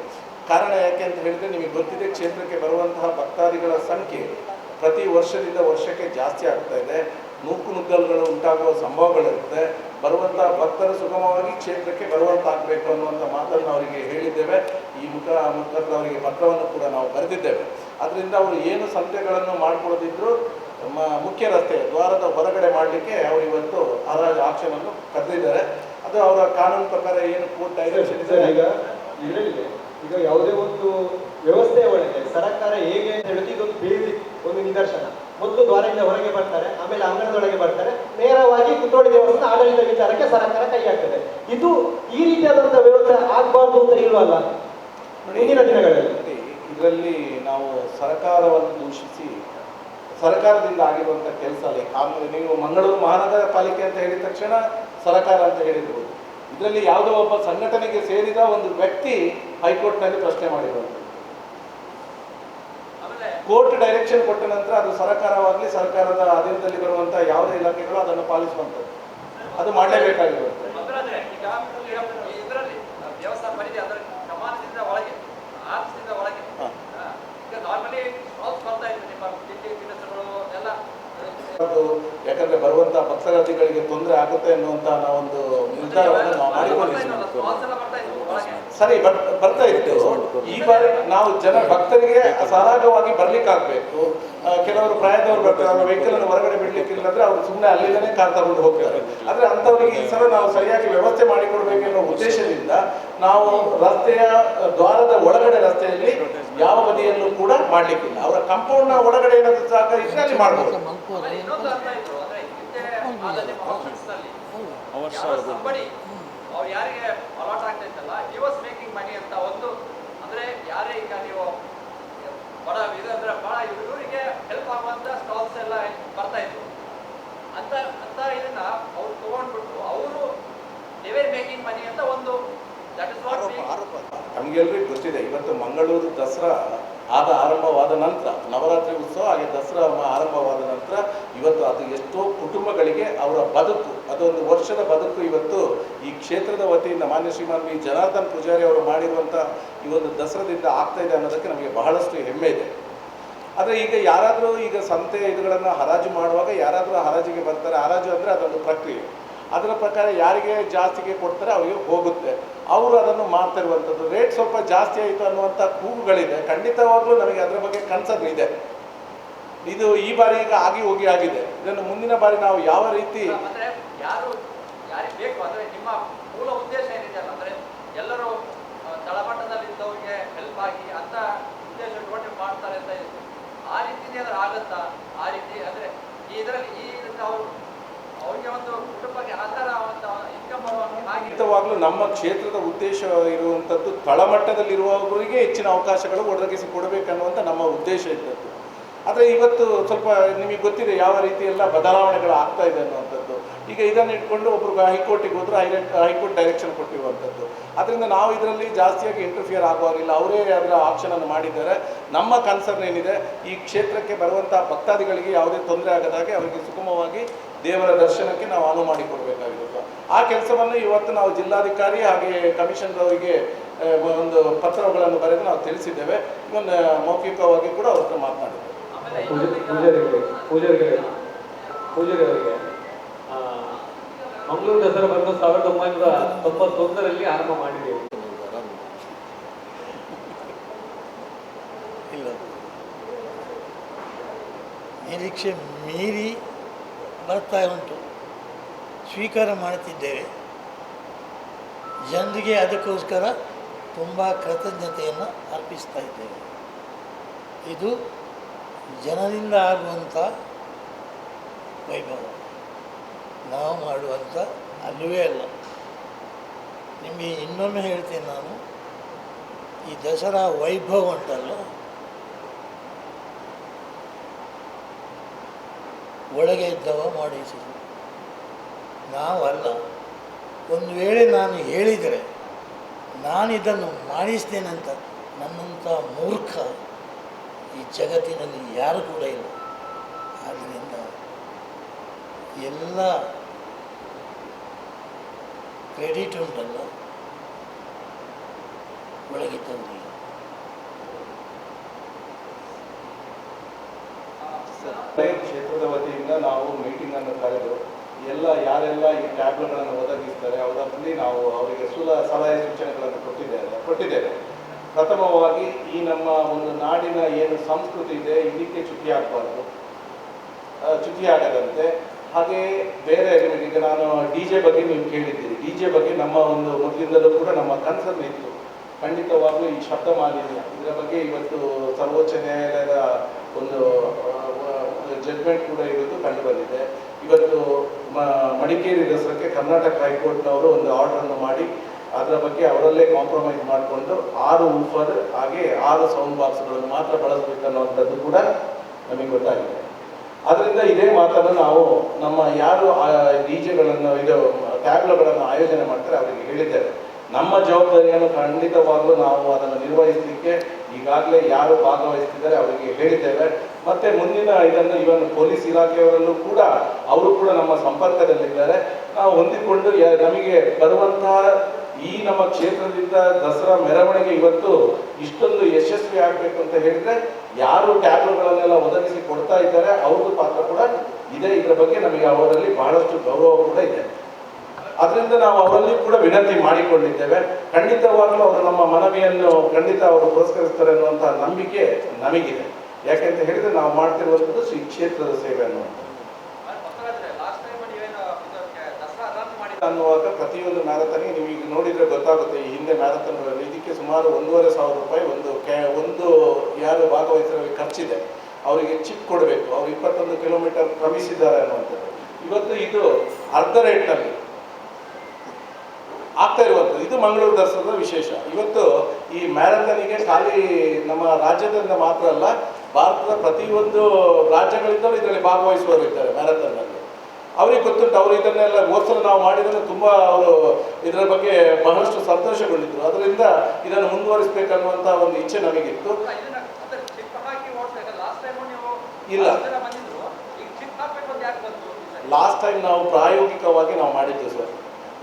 ಕಾರಣ ಯಾಕೆ ಅಂತ ಹೇಳಿದರೆ ನಿಮಗೆ ಗೊತ್ತಿದೆ, ಕ್ಷೇತ್ರಕ್ಕೆ ಬರುವಂತಹ ಭಕ್ತಾದಿಗಳ ಸಂಖ್ಯೆ ಪ್ರತಿ ವರ್ಷದಿಂದ ವರ್ಷಕ್ಕೆ ಜಾಸ್ತಿ ಆಗ್ತಾ ಇದೆ. ನೂಕು ನುಗ್ಗಲುಗಳು ಉಂಟಾಗುವ ಸಂಭವಗಳಿರುತ್ತೆ. ಬರುವಂತಹ ಭಕ್ತರು ಸುಗಮವಾಗಿ ಕ್ಷೇತ್ರಕ್ಕೆ ಬರುವಂತಾಗಬೇಕು ಅನ್ನುವಂಥ ಮಾತನ್ನು ಅವರಿಗೆ ಹೇಳಿದ್ದೇವೆ. ಈ ಮುಖ ಅವರಿಗೆ ಪತ್ರವನ್ನು ಕೂಡ ನಾವು ಬರೆದಿದ್ದೇವೆ. ಅದರಿಂದ ಅವರು ಏನು ಸಂತೆಗಳನ್ನು ಮ- ಮುಖ್ಯ ರಸ್ತೆ, ದ್ವಾರದ ಹೊರಗಡೆ ಮಾಡಲಿಕ್ಕೆ ಅವರು ಇವತ್ತು ಹರಾಜು ಆಕ್ಷನನ್ನು ಕರೆದಿದ್ದಾರೆ. ಅದು ಅವರ ಕಾನೂನು ಪ್ರಕಾರ ಏನು ಪೂರ್ತಿ ಈಗ ಈಗ ಯಾವುದೇ ಒಂದು ವ್ಯವಸ್ಥೆಯ ಒಳಗೆ, ಸರ್ಕಾರ ಹೇಗೆ ಅಂತ ಹೇಳುದು ಇದೊಂದು ಬೇಸಿಕ್ ಒಂದು ನಿದರ್ಶನ. ಮೊದಲು ದ್ವಾರದಿಂದ ಹೊರಗೆ ಬರ್ತಾರೆ ಆಮೇಲೆ ಅಂಗಣದೊಳಗೆ ಬರ್ತಾರೆ. ನೇರವಾಗಿ ಕುತ್ರೋಡಿ ದೇವಸ್ಥಾನ ಆಡಳಿತ ವಿಚಾರಕ್ಕೆ ಸರ್ಕಾರ ಕೈ ಹಾಕ್ತದೆ. ಇದು ಈ ರೀತಿಯಾದಂತಹ ವ್ಯವಸ್ಥೆ ಆಗ್ಬಾರ್ದು ಅಂತ ಇಲ್ವಲ್ಲ ಹಿಂದಿನ ದಿನಗಳಲ್ಲಿ. ಇದರಲ್ಲಿ ನಾವು ಸರ್ಕಾರವನ್ನು ದೂಷಿಸಿ ಸರ್ಕಾರದಿಂದ ಆಗಿರುವಂಥ ಕೆಲಸ ಅಲ್ಲಿ ಕಾನೂನು ನೀವು ಮಂಗಳೂರು ಮಹಾನಗರ ಪಾಲಿಕೆ ಅಂತ ಹೇಳಿದ ತಕ್ಷಣ ಸರ್ಕಾರ ಅಂತ ಹೇಳಿರ್ಬೋದು. ಇದರಲ್ಲಿ ಯಾವುದೋ ಒಬ್ಬ ಸಂಘಟನೆಗೆ ಸೇರಿದ ಒಂದು ವ್ಯಕ್ತಿ ಹೈಕೋರ್ಟ್ನಲ್ಲಿ ಪ್ರಶ್ನೆ ಮಾಡಿರುವಂಥದ್ದು ಕೋರ್ಟ್ ಡೈರೆಕ್ಷನ್ ಕೊಟ್ಟ ನಂತರ ಅದು ಸರ್ಕಾರವಾಗಲಿ ಸರ್ಕಾರದ ಅಧೀನದಲ್ಲಿ ಬರುವಂಥ ಯಾವುದೇ ಇಲಾಖೆಗಳು ಅದನ್ನು ಪಾಲಿಸುವಂಥದ್ದು. ಅದು ಮಾಡಲೇಬೇಕಾಗಿರುತ್ತೆ ಯಾಕಂದ್ರೆ ಬರುವಂತಹ ಪಕ್ಷಗಾತಿಗಳಿಗೆ ತೊಂದರೆ ಆಗುತ್ತೆ ಅನ್ನುವಂತಹ ನಾವೊಂದು ಒಂದು ನಿರ್ಧಾರವನ್ನು ನಾವು ಮಾಡಿಕೊಂಡಿದ್ದೀವಿ ಸ್ಟಾಲ್ಸ್ ಎಲ್ಲ ಬರ್ತಾ ಇತ್ತು ಒಳಗೆ ಸರಿ ಬರ್ ಬರ್ತಾ ಇತ್ತು. ಈ ಬಾರಿ ನಾವು ಜನ ಭಕ್ತರಿಗೆ ಸರಾಗವಾಗಿ ಬರ್ಲಿಕ್ಕಾಗಬೇಕು. ಕೆಲವರು ಪ್ರಾಯದವರು ಬರ್ತಾರೆ ಅವರ ವೆಹಿಕಲ್ ಅನ್ನು ಹೊರಗಡೆ ಬಿಡ್ಲಿಕ್ಕಿಲ್ಲ ಅಂದ್ರೆ ಅವ್ರು ಸುಮ್ಮನೆ ಅಲ್ಲಿಂದನೇ ಕಾರ್ ತಗೊಂಡು ಹೋಗ್ತಾರೆ. ಆದ್ರೆ ಅಂತವರಿಗೆ ಈ ಸಲ ನಾವು ಸರಿಯಾಗಿ ವ್ಯವಸ್ಥೆ ಮಾಡಿಕೊಡ್ಬೇಕೆನ್ನೋ ಉದ್ದೇಶದಿಂದ ನಾವು ರಸ್ತೆಯ ದ್ವಾರದ ಒಳಗಡೆ ರಸ್ತೆಯಲ್ಲಿ ಯಾವ ಬದಿಯಲ್ಲೂ ಕೂಡ ಮಾಡ್ಲಿಕ್ಕಿಲ್ಲ. ಅವರ ಕಾಂಪೌಂಡ್ನ ಒಳಗಡೆ ಏನಾದ್ರು ಜಾಗ ಮಾಡ್ಬೋದು. ಅಲ್ಲಿ ಮಾಡ್ಬೋದು ಅವ್ರು ಯಾರಿಗೆ ಅಲಾಟ್ ಆಗ್ತಾ ಇತ್ತಲ್ಲ ಹಿ ವಾಸ್ ಮೇಕಿಂಗ್ ಮನಿ ಅಂತ ಒಂದು, ಅಂದ್ರೆ ಯಾರೇ ಈಗ ನೀವು ಬಡ ಇದು ಅಂದ್ರೆ ಬಹಳ ಇವರಿಗೆ ಹೆಲ್ಪ್ ಆಗುವಂತ ಸ್ಟಾಲ್ಸ್ ಎಲ್ಲ ಬರ್ತಾ ಇತ್ತು ಅಂತ ಅಂತ ಇದನ್ನ ಅವ್ರು ತಗೊಂಡ್ಬಿಟ್ಟು, ಅವರು ಡಿವೈರ್ ಮೇಕಿಂಗ್ ಮನಿ ಅಂತ ಒಂದು ನಮಗೆಲ್ರಿಗೂ ಗೊತ್ತಿದೆ ಇವತ್ತು ಮಂಗಳೂರು ದಸರಾ ಆದ ಆರಂಭವಾದ ನಂತರ ನವರಾತ್ರಿ ಉತ್ಸವ ಹಾಗೆ ದಸರಾ ಆರಂಭವಾದ ನಂತರ ಇವತ್ತು ಅದು ಎಷ್ಟೋ ಕುಟುಂಬಗಳಿಗೆ ಅವರ ಬದುಕು ಅದೊಂದು ವರ್ಷದ ಬದುಕು ಇವತ್ತು ಈ ಕ್ಷೇತ್ರದ ವತಿಯಿಂದ ಮಾನ್ಯ ಶ್ರೀಮಾನ್ ವಿ. ಜನಾರ್ದನ್ ಪೂಜಾರಿ ಅವರು ಮಾಡಿರುವಂಥ ಈ ಒಂದು ದಸರಾದಿಂದ ಆಗ್ತಾ ಇದೆ ಅನ್ನೋದಕ್ಕೆ ನಮಗೆ ಬಹಳಷ್ಟು ಹೆಮ್ಮೆ ಇದೆ. ಆದರೆ ಈಗ ಯಾರಾದರೂ ಈಗ ಸಂತೆ ಇದುಗಳನ್ನು ಹರಾಜು ಮಾಡುವಾಗ ಯಾರಾದರೂ ಹರಾಜಿಗೆ ಬರ್ತಾರೆ ಹರಾಜು ಅಂದರೆ ಅದೊಂದು ಪ್ರಕ್ರಿಯೆ. ಅದರ ಪ್ರಕಾರ ಯಾರಿಗೆ ಜಾಸ್ತಿಗೆ ಕೊಡ್ತಾರೆ ಅವರಿಗೆ ಹೋಗುತ್ತೆ. ಅವರು ಅದನ್ನು ಮಾಡ್ತಿರುವಂಥದ್ದು. ರೇಟ್ ಸ್ವಲ್ಪ ಜಾಸ್ತಿ ಆಯಿತು ಅನ್ನುವಂಥ ಕೂಗುಗಳಿದೆ. ಖಂಡಿತವಾಗ್ಲೂ ನಮಗೆ ಅದರ ಬಗ್ಗೆ ಕನ್ಸರ್ನ್ ಇದೆ ಇದು ಈ ಬಾರಿ ಈಗ ಆಗಿ ಹೋಗಿ ಆಗಿದೆ. ಇದನ್ನು ಮುಂದಿನ ಬಾರಿ ನಾವು ಯಾವ ರೀತಿ ಯಾರು ಯಾರಿಗೆ ಬೇಕು? ಅಂದ್ರೆ ನಿಮ್ಮ ಮೂಲ ಉದ್ದೇಶ ಏನಿದೆ ಅಂದ್ರೆ ಎಲ್ಲರೂ ಆ, ಹೆಲ್ಪ್ ಆಗಿ ಅಂತ ಉದ್ದೇಶ ಮಾಡ್ತಾರೆ ಅಂತ. ಆ ರೀತಿ ಏನಾದ್ರು ಆಗತ್ತಾ? ಆ ರೀತಿ ಅಂದ್ರೆ ಇದರಲ್ಲಿ ಈ ಅವ್ರು ಖಂಡಿತವಾಗ್ಲೂ ನಮ್ಮ ಕ್ಷೇತ್ರದ ಉದ್ದೇಶ ಇರುವಂಥದ್ದು ತಳಮಟ್ಟದಲ್ಲಿರುವವರಿಗೆ ಹೆಚ್ಚಿನ ಅವಕಾಶಗಳು ಒದಗಿಸಿ ಕೊಡಬೇಕನ್ನುವಂಥ ನಮ್ಮ ಉದ್ದೇಶ ಇದ್ದದ್ದು. ಆದರೆ ಇವತ್ತು ಸ್ವಲ್ಪ ನಿಮಗೆ ಗೊತ್ತಿದೆ ಯಾವ ರೀತಿ ಎಲ್ಲ ಬದಲಾವಣೆಗಳು ಆಗ್ತಾ ಇದೆ ಅನ್ನುವಂಥದ್ದು. ಈಗ ಇದನ್ನು ಇಟ್ಕೊಂಡು ಒಬ್ರು ಹೈಕೋರ್ಟಿಗೆ ಹೋದ್ರೆ ಹೈಲೈಟ್ ಹೈಕೋರ್ಟ್ ಡೈರೆಕ್ಷನ್ ಕೊಟ್ಟಿರುವಂಥದ್ದು. ಅದರಿಂದ ನಾವು ಇದರಲ್ಲಿ ಜಾಸ್ತಿಯಾಗಿ ಇಂಟರ್ಫಿಯರ್ ಆಗುವಾಗಿಲ್ಲ ಅವರೇ ಅದರ ಆಪ್ಷನನ್ನು ಮಾಡಿದ್ದಾರೆ. ನಮ್ಮ ಕನ್ಸರ್ನ್ ಏನಿದೆ, ಈ ಕ್ಷೇತ್ರಕ್ಕೆ ಬರುವಂಥ ಭಕ್ತಾದಿಗಳಿಗೆ ಯಾವುದೇ ತೊಂದರೆ ಆಗದಾಗೆ ಅವರಿಗೆ ಸುಗಮವಾಗಿ ದೇವರ ದರ್ಶನಕ್ಕೆ ನಾವು ಅನುವು ಮಾಡಿಕೊಡ್ಬೇಕಾಗಿರುತ್ತೆ ಆ ಕೆಲಸವನ್ನು ಇವತ್ತು ನಾವು ಜಿಲ್ಲಾಧಿಕಾರಿ ಹಾಗೆ ಕಮಿಷನ್ರವರಿಗೆ ಒಂದು ಪತ್ರಗಳನ್ನು ಬರೆದು ನಾವು ತಿಳಿಸಿದ್ದೇವೆ. ಇವನ್ನ ಮೌಖಿಕವಾಗಿ ಕೂಡ ಅವ್ರ ಹತ್ರ ಮಾತನಾಡಿದ್ದೇವೆ. ಮಂಗಳೂರು ದಸರಾ ಬಂದು ಸಾವಿರದ ಒಂಬೈನೂರ ತೊಂಬತ್ತೊಂದರಲ್ಲಿ ಆರಂಭ ಮಾಡಿದ್ದೇವೆ. ಇಲ್ಲ. ನಿರೀಕ್ಷೆ ಮೀರಿ ಬರ್ತಾ ಉಂಟು. ಸ್ವೀಕಾರ ಮಾಡುತ್ತಿದ್ದೇವೆ. ಜನರಿಗೆ ಅದಕ್ಕೋಸ್ಕರ ತುಂಬ ಕೃತಜ್ಞತೆಯನ್ನು ಅರ್ಪಿಸ್ತಾ ಇದ್ದೇವೆ. ಇದು ಜನರಿಂದ ಆಗುವಂಥ ವೈಭವ. ನಾವು ಮಾಡುವಂಥ ಅಲ್ಲವೇ ಅಲ್ಲ. ನಿಮಗೆ ಇನ್ನೊಮ್ಮೆ ಹೇಳ್ತೀನಿ ನಾನು, ಈ ದಸರಾ ವೈಭವ ಉಂಟಲ್ಲ? ಒಳಗೆ ಇದ್ದವ ಮಾಡಿಸಿ ನಾವಲ್ಲ. ಒಂದು ವೇಳೆ ನಾನು ಹೇಳಿದರೆ ನಾನು ಇದನ್ನು ಮಾಡಿಸ್ತೇನಂತ ನನ್ನಂಥ ಮೂರ್ಖ ಈ ಜಗತ್ತಿನಲ್ಲಿ ಯಾರು ಕೂಡ ಇಲ್ಲ. ಆದ್ದರಿಂದ ಎಲ್ಲ ಕ್ರೆಡಿಟ್ ಉಂಟಲ್ಲ ಒಳಗಿದ್ದವರಿಗೆ ಕ್ಷೇತ್ರದ ವತಿಯಿಂದ ನಾವು ಮೀಟಿಂಗ್ ಅನ್ನು ಕರೆದು ಎಲ್ಲ ಯಾರೆಲ್ಲ ಈ ಟ್ಯಾಬ್ಲೆಟ್ಗಳನ್ನು ಒದಗಿಸ್ತಾರೆ, ಅವರಲ್ಲಿ ನಾವು ಅವರಿಗೆ ಸುಲ, ಸಲಹೆ ಸೂಚನೆಗಳನ್ನು ಕೊಟ್ಟಿದ್ದೇವೆ ಕೊಟ್ಟಿದ್ದೇವೆ. ಪ್ರಥಮವಾಗಿ ಈ ನಮ್ಮ ಒಂದು ನಾಡಿನ ಏನು ಸಂಸ್ಕೃತಿ ಇದೆ ಇದಕ್ಕೆ ಚ್ಯುತಿ ಆಗಬಾರ್ದು. ಚುಟಿ ಆಗದಂತೆ. ಹಾಗೆ ಬೇರೆ ಈಗ ನಾನು ಡಿ ಜೆ ಬಗ್ಗೆ ನೀವು ಕೇಳಿದ್ದೀರಿ. ಡಿ ಜೆ ಬಗ್ಗೆ ನಮ್ಮ ಒಂದು ಮೊದಲಿಂದಲೂ ಕೂಡ ನಮ್ಮ ಕನ್ಸರ್ನ್ ಇತ್ತು. ಖಂಡಿತವಾಗ್ಲೂ ಈ ಶಬ್ದ ಮಾಲಿನ್ಯ ಇದರ ಬಗ್ಗೆ ಇವತ್ತು ಸರ್ವೋಚ್ಚ ನ್ಯಾಯಾಲಯದ ಒಂದು ಜಡ್ಮೆಂಟ್ ಕೂಡ ಇರೋದು ಕಂಡು ಬಂದಿದೆ ಇವತ್ತು ಮಡಿಕೇರಿ ದಸರಾಕ್ಕೆ ಕರ್ನಾಟಕ ಹೈಕೋರ್ಟ್ನವರು ಒಂದು ಆರ್ಡರನ್ನು ಮಾಡಿ, ಅದರ ಬಗ್ಗೆ ಅವರಲ್ಲೇ ಕಾಂಪ್ರಮೈಸ್ ಮಾಡಿಕೊಂಡು ಆರು ಉಫರ್, ಹಾಗೆ ಆರು ಸೌಂಡ್ ಬಾಕ್ಸ್ಗಳನ್ನು ಮಾತ್ರ ಬಳಸಬೇಕನ್ನುವಂಥದ್ದು ಕೂಡ ನಮಗೆ ಗೊತ್ತಾಗಿದೆ. ಅದರಿಂದ ಇದೇ ಮಾತನ್ನು ನಾವು ನಮ್ಮ ಯಾರು ಡಿಜೆಗಳನ್ನು ಇದು ಟ್ಯಾಬ್ಲೆಗಳನ್ನು ಆಯೋಜನೆ ಮಾಡ್ತಾರೆ, ಅವರಿಗೆ ಹೇಳಿದ್ದೇವೆ. ನಮ್ಮ ಜವಾಬ್ದಾರಿಯನ್ನು ಖಂಡಿತವಾಗಲೂ ನಾವು ಅದನ್ನು ನಿರ್ವಹಿಸಲಿಕ್ಕೆ ಈಗಾಗಲೇ ಯಾರು ಭಾಗವಹಿಸ್ತಿದ್ದಾರೆ ಅವರಿಗೆ ಹೇಳಿದ್ದೇವೆ. ಮತ್ತೆ ಮುಂದಿನ ಇದನ್ನು ಇವನ್ ಪೊಲೀಸ್ ಇಲಾಖೆಯವರಲ್ಲೂ ಕೂಡ ಅವರು ಕೂಡ ನಮ್ಮ ಸಂಪರ್ಕದಲ್ಲಿದ್ದಾರೆ. ನಾವು ಹೊಂದಿಕೊಂಡು ನಮಗೆ ಬರುವಂತಹ ಈ ನಮ್ಮ ಕ್ಷೇತ್ರದಿಂದ ದಸರಾ ಮೆರವಣಿಗೆ ಇವತ್ತು ಇಷ್ಟೊಂದು ಯಶಸ್ವಿ ಆಗಬೇಕು ಅಂತ ಹೇಳಿದ್ರೆ ಯಾರು ಟ್ಯಾಬ್ಲೆಟ್ಗಳನ್ನೆಲ್ಲ ಒದಗಿಸಿ ಕೊಡ್ತಾ ಇದ್ದಾರೆ, ಅವ್ರದ್ದು ಪಾತ್ರ ಕೂಡ ಇದೆ. ಇದರ ಬಗ್ಗೆ ನಮಗೆ ಅವರಲ್ಲಿ ಬಹಳಷ್ಟು ಗೌರವ ಕೂಡ ಇದೆ. ಅದರಿಂದ ನಾವು ಅವರಲ್ಲಿ ಕೂಡ ವಿನಂತಿ ಮಾಡಿಕೊಂಡಿದ್ದೇವೆ. ಖಂಡಿತವಾಗಲೂ ಅವರು ನಮ್ಮ ಮನವಿಯನ್ನು ಖಂಡಿತ ಅವರು ಪುರಸ್ಕರಿಸ್ತಾರೆ ಅನ್ನುವಂತಹ ನಂಬಿಕೆ ನಮಗಿದೆ. ಯಾಕೆಂತ ಹೇಳಿದ್ರೆ ನಾವು ಮಾಡ್ತಿರುವಂಥದ್ದು ಶ್ರೀ ಕ್ಷೇತ್ರದ ಸೇವೆ ಅನ್ನುವಂಥದ್ದು. ಅನ್ನುವಾಗ ಪ್ರತಿಯೊಂದು ಮ್ಯಾರಥಾನಿಗೆ ನೀವು ಈಗ ನೋಡಿದ್ರೆ ಗೊತ್ತಾಗುತ್ತೆ, ಈ ಹಿಂದೆ ಮ್ಯಾರಥಾನ್ ಇದಕ್ಕೆ ಸುಮಾರು ಒಂದೂವರೆ ಸಾವಿರ ರೂಪಾಯಿ ಒಂದು ಕ್ಯಾ ಒಂದು ಯಾರು ಭಾಗವಹಿಸಿರೋರಿಗೆ ಖರ್ಚಿದೆ. ಅವರಿಗೆ ಚಿಪ್ ಕೊಡಬೇಕು. ಅವ್ರು ಇಪ್ಪತ್ತೊಂದು ಕಿಲೋಮೀಟರ್ ಕ್ರಮಿಸಿದ್ದಾರೆ ಅನ್ನುವಂಥದ್ದು. ಇವತ್ತು ಇದು ಅರ್ಧ ರೇಟ್ನಲ್ಲಿ ಆಗ್ತಾ ಇರುವಂಥದ್ದು. ಇದು ಮಂಗಳೂರು ದಸರಾದ ವಿಶೇಷ. ಇವತ್ತು ಈ ಮ್ಯಾರಥಾನಿಗೆ ಖಾಲಿ ನಮ್ಮ ರಾಜ್ಯದಿಂದ ಮಾತ್ರ ಅಲ್ಲ ಭಾರತದ ಪ್ರತಿಯೊಂದು ರಾಜ್ಯಗಳಿಂದಲೂ ಇದರಲ್ಲಿ ಭಾಗವಹಿಸುವವರು ಇದ್ದಾರೆ ಮ್ಯಾರಥಾನ್ನಲ್ಲಿ. ಅವ್ರಿಗೆ ಗೊತ್ತುಂಟು ಅವರು ಇದನ್ನೆಲ್ಲ ಹೋದ್ಸಲ ನಾವು ಮಾಡಿದ್ರೆ ತುಂಬ ಅವರು ಇದರ ಬಗ್ಗೆ ಬಹಳಷ್ಟು ಸಂತೋಷಗೊಂಡಿದ್ರು. ಅದರಿಂದ ಇದನ್ನು ಮುಂದುವರಿಸಬೇಕನ್ನುವಂಥ ಒಂದು ಇಚ್ಛೆ ನಮಗಿತ್ತು. ಇಲ್ಲ. ಲಾಸ್ಟ್ ಟೈಮ್ ನಾವು ಪ್ರಾಯೋಗಿಕವಾಗಿ ನಾವು ಮಾಡಿದ್ದು ಸರ್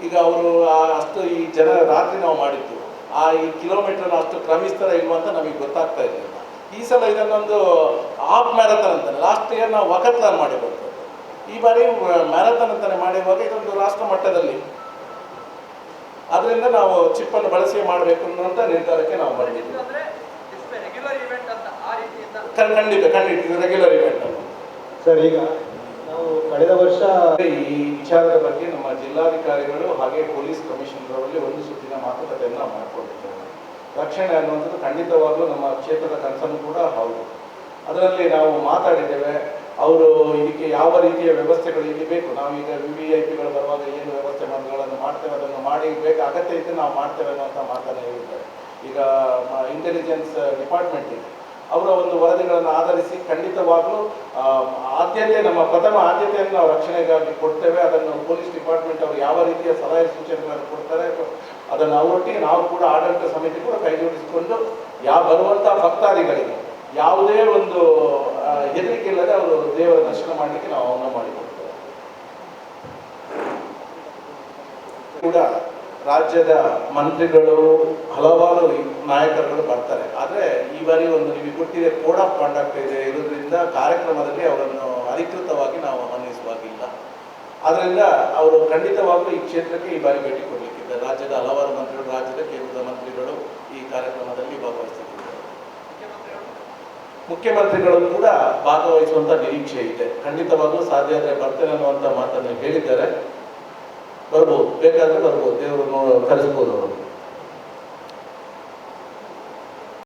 ಈಗ ಅವರು ಅಷ್ಟು ಈ ಜನ ರಾತ್ರಿ ನಾವು ಮಾಡಿದ್ದು ಆ ಈ ಕಿಲೋಮೀಟರ್ ಅಷ್ಟು ಕ್ರಮಿಸ್ತಾರೆ ಇಲ್ವಾ ಅಂತ ನಮಗೆ ಗೊತ್ತಾಗ್ತಾ ಇರಲಿಲ್ಲ. ಈ ಸಲ ಇದನ್ನೊಂದು ಹಾಫ್ ಮ್ಯಾರಥಾನ್ ಅಂತಾನೆ ಲಾಸ್ಟ್ ಇಯರ್ ನಾವು ವಕತ್ಲಾನ್ ಮಾಡಿರೋದು ಈ ಬಾರಿ ಮ್ಯಾರಥಾನ್ ಅಂತಾನೆ ಮಾಡಿರುವಾಗ ಇದೊಂದು ರಾಷ್ಟ್ರ ಮಟ್ಟದಲ್ಲಿ. ಅದರಿಂದ ನಾವು ಚಿಪ್ಪನ್ನು ಬಳಸಿ ಮಾಡಬೇಕು ಅನ್ನುವಂಥ ನಿರ್ಧಾರಕ್ಕೆ ನಾವು ಮಾಡಿದ್ದೀವಿ ಅಂದ್ರೆ ಇಟ್ಸ್ ರೆಗ್ಯುಲರ್ ಇವೆಂಟ್ ಅಂತ ಆ ರೀತಿಯಿಂದ? ಖಂಡ್- ಖಂಡಿತ ಖಂಡಿತ ಇದು ರೆಗ್ಯುಲರ್ ಇವೆಂಟ್ ಸರ್ ಈಗ ನಾವು ಕಳೆದ ವರ್ಷ ಈ ವಿಚಾರದ ಬಗ್ಗೆ ನಮ್ಮ ಜಿಲ್ಲಾಧಿಕಾರಿಗಳು ಹಾಗೆ ಪೊಲೀಸ್ ಕಮಿಷನರ್ ಅವರಲ್ಲಿ ಒಂದು ಸುತ್ತಿನ ಮಾತುಕತೆಯನ್ನು ನಾವು ಮಾಡಿಕೊಂಡಿದ್ದೇವೆ ರಕ್ಷಣೆ ಅನ್ನುವಂಥದ್ದು ಖಂಡಿತವಾಗ್ಲೂ ನಮ್ಮ ಕ್ಷೇತ್ರದ ಕನಸನ್ನು ಕೂಡ ಹೌದು. ಅದರಲ್ಲಿ ನಾವು ಮಾತಾಡಿದ್ದೇವೆ, ಅವರು ಇದಕ್ಕೆ ಯಾವ ರೀತಿಯ ವ್ಯವಸ್ಥೆಗಳು ಇಲ್ಲಿ ಬೇಕು? ನಾವೀಗ ವಿ ವಿ ಐ ಪಿಗಳು ಬರುವಾಗ ಏನು ವ್ಯವಸ್ಥೆ ಮಾಡೋಗಳನ್ನು ಮಾಡ್ತೇವೆ, ಅದನ್ನು ಮಾಡಿ ಬೇಕು? ಅಗತ್ಯ ಇದ್ದರೆ ನಾವು ಮಾಡ್ತೇವೆ ಅನ್ನುವಂಥ ಮಾತನ್ನು ಹೇಳಿದ್ದಾರೆ. ಈಗ ಇಂಟೆಲಿಜೆನ್ಸ್ ಡಿಪಾರ್ಟ್ಮೆಂಟ್ ಇದೆ. ಅವರ ಒಂದು ವರದಿಗಳನ್ನು ಆಧರಿಸಿ ಖಂಡಿತವಾಗಲೂ ಆದ್ಯತೆ, ನಮ್ಮ ಪ್ರಥಮ ಆದ್ಯತೆಯನ್ನು ನಾವು ರಕ್ಷಣೆಗಾಗಿ ಕೊಡ್ತೇವೆ. ಅದನ್ನು ಪೊಲೀಸ್ ಡಿಪಾರ್ಟ್ಮೆಂಟ್ ಅವರು ಯಾವ ರೀತಿಯ ಸಲಹೆ ಸೂಚನೆಗಳನ್ನು ಕೊಡ್ತಾರೆ, ಅದನ್ನು ಅವರೊಟ್ಟಿಗೆ ನಾವು ಕೂಡ ಆಡಳಿತ ಸಮಿತಿ ಕೂಡ ಕೈಜೋಡಿಸಿಕೊಂಡು ಯಾವ ಬರುವಂಥ ಭಕ್ತಾದಿಗಳಿಗೆ ಯಾವುದೇ ಒಂದು ಹೆದರಿಕೆ ಇಲ್ಲದೆ ಅವರು ದೇವರ ದರ್ಶನ ಮಾಡಲಿಕ್ಕೆ ನಾವು ಅವನ್ನ ಮಾಡಿಕೊಡ್ತೇವೆ. ಕೂಡ ರಾಜ್ಯದ ಮಂತ್ರಿಗಳು, ಹಲವಾರು ನಾಯಕರುಗಳು ಬರ್ತಾರೆ. ಆದರೆ ಈ ಬಾರಿ ಒಂದು ನಿಮಗೆ ಕೊಟ್ಟಿದೆ ಕೋಡ್ ಆಫ್ ಕಾಂಡಕ್ಟ್ ಇದೆ ಇರೋದ್ರಿಂದ ಕಾರ್ಯಕ್ರಮದಲ್ಲಿ ಅವರನ್ನು ಅಧಿಕೃತವಾಗಿ ನಾವು ಆಹ್ವಾನಿಸುವಾಗಿಲ್ಲ ಆದ್ದರಿಂದ ಅವರು ಖಂಡಿತವಾಗಲೂ ಈ ಕ್ಷೇತ್ರಕ್ಕೆ ಈ ಬಾರಿ ಭೇಟಿ ಕೊಡಲಿಕ್ಕಿದ್ದಾರೆ. ರಾಜ್ಯದ ಹಲವಾರು ಮಂತ್ರಿಗಳು, ರಾಜ್ಯದ ಕೇಂದ್ರದ ಮಂತ್ರಿಗಳು ಈ ಕಾರ್ಯಕ್ರಮದಲ್ಲಿ ಭಾಗವಹಿಸುತ್ತಿದ್ದಾರೆ ಮುಖ್ಯಮಂತ್ರಿಗಳು ಕೂಡ ಭಾಗವಹಿಸುವಂಥ ನಿರೀಕ್ಷೆ ಇದೆ. ಖಂಡಿತವಾಗಲೂ ಸಾಧ್ಯ ಆದರೆ ಬರ್ತೇನೆ ಅನ್ನುವಂಥ ಮಾತನ್ನು ಹೇಳಿದ್ದಾರೆ. ಬರ್ಬೋದು ಬೇಕಾದ್ರೆ ಬರ್ಬೋದು ದೇವರು ನೋ ಕರೆಸ್ಬೋದು ಅವರು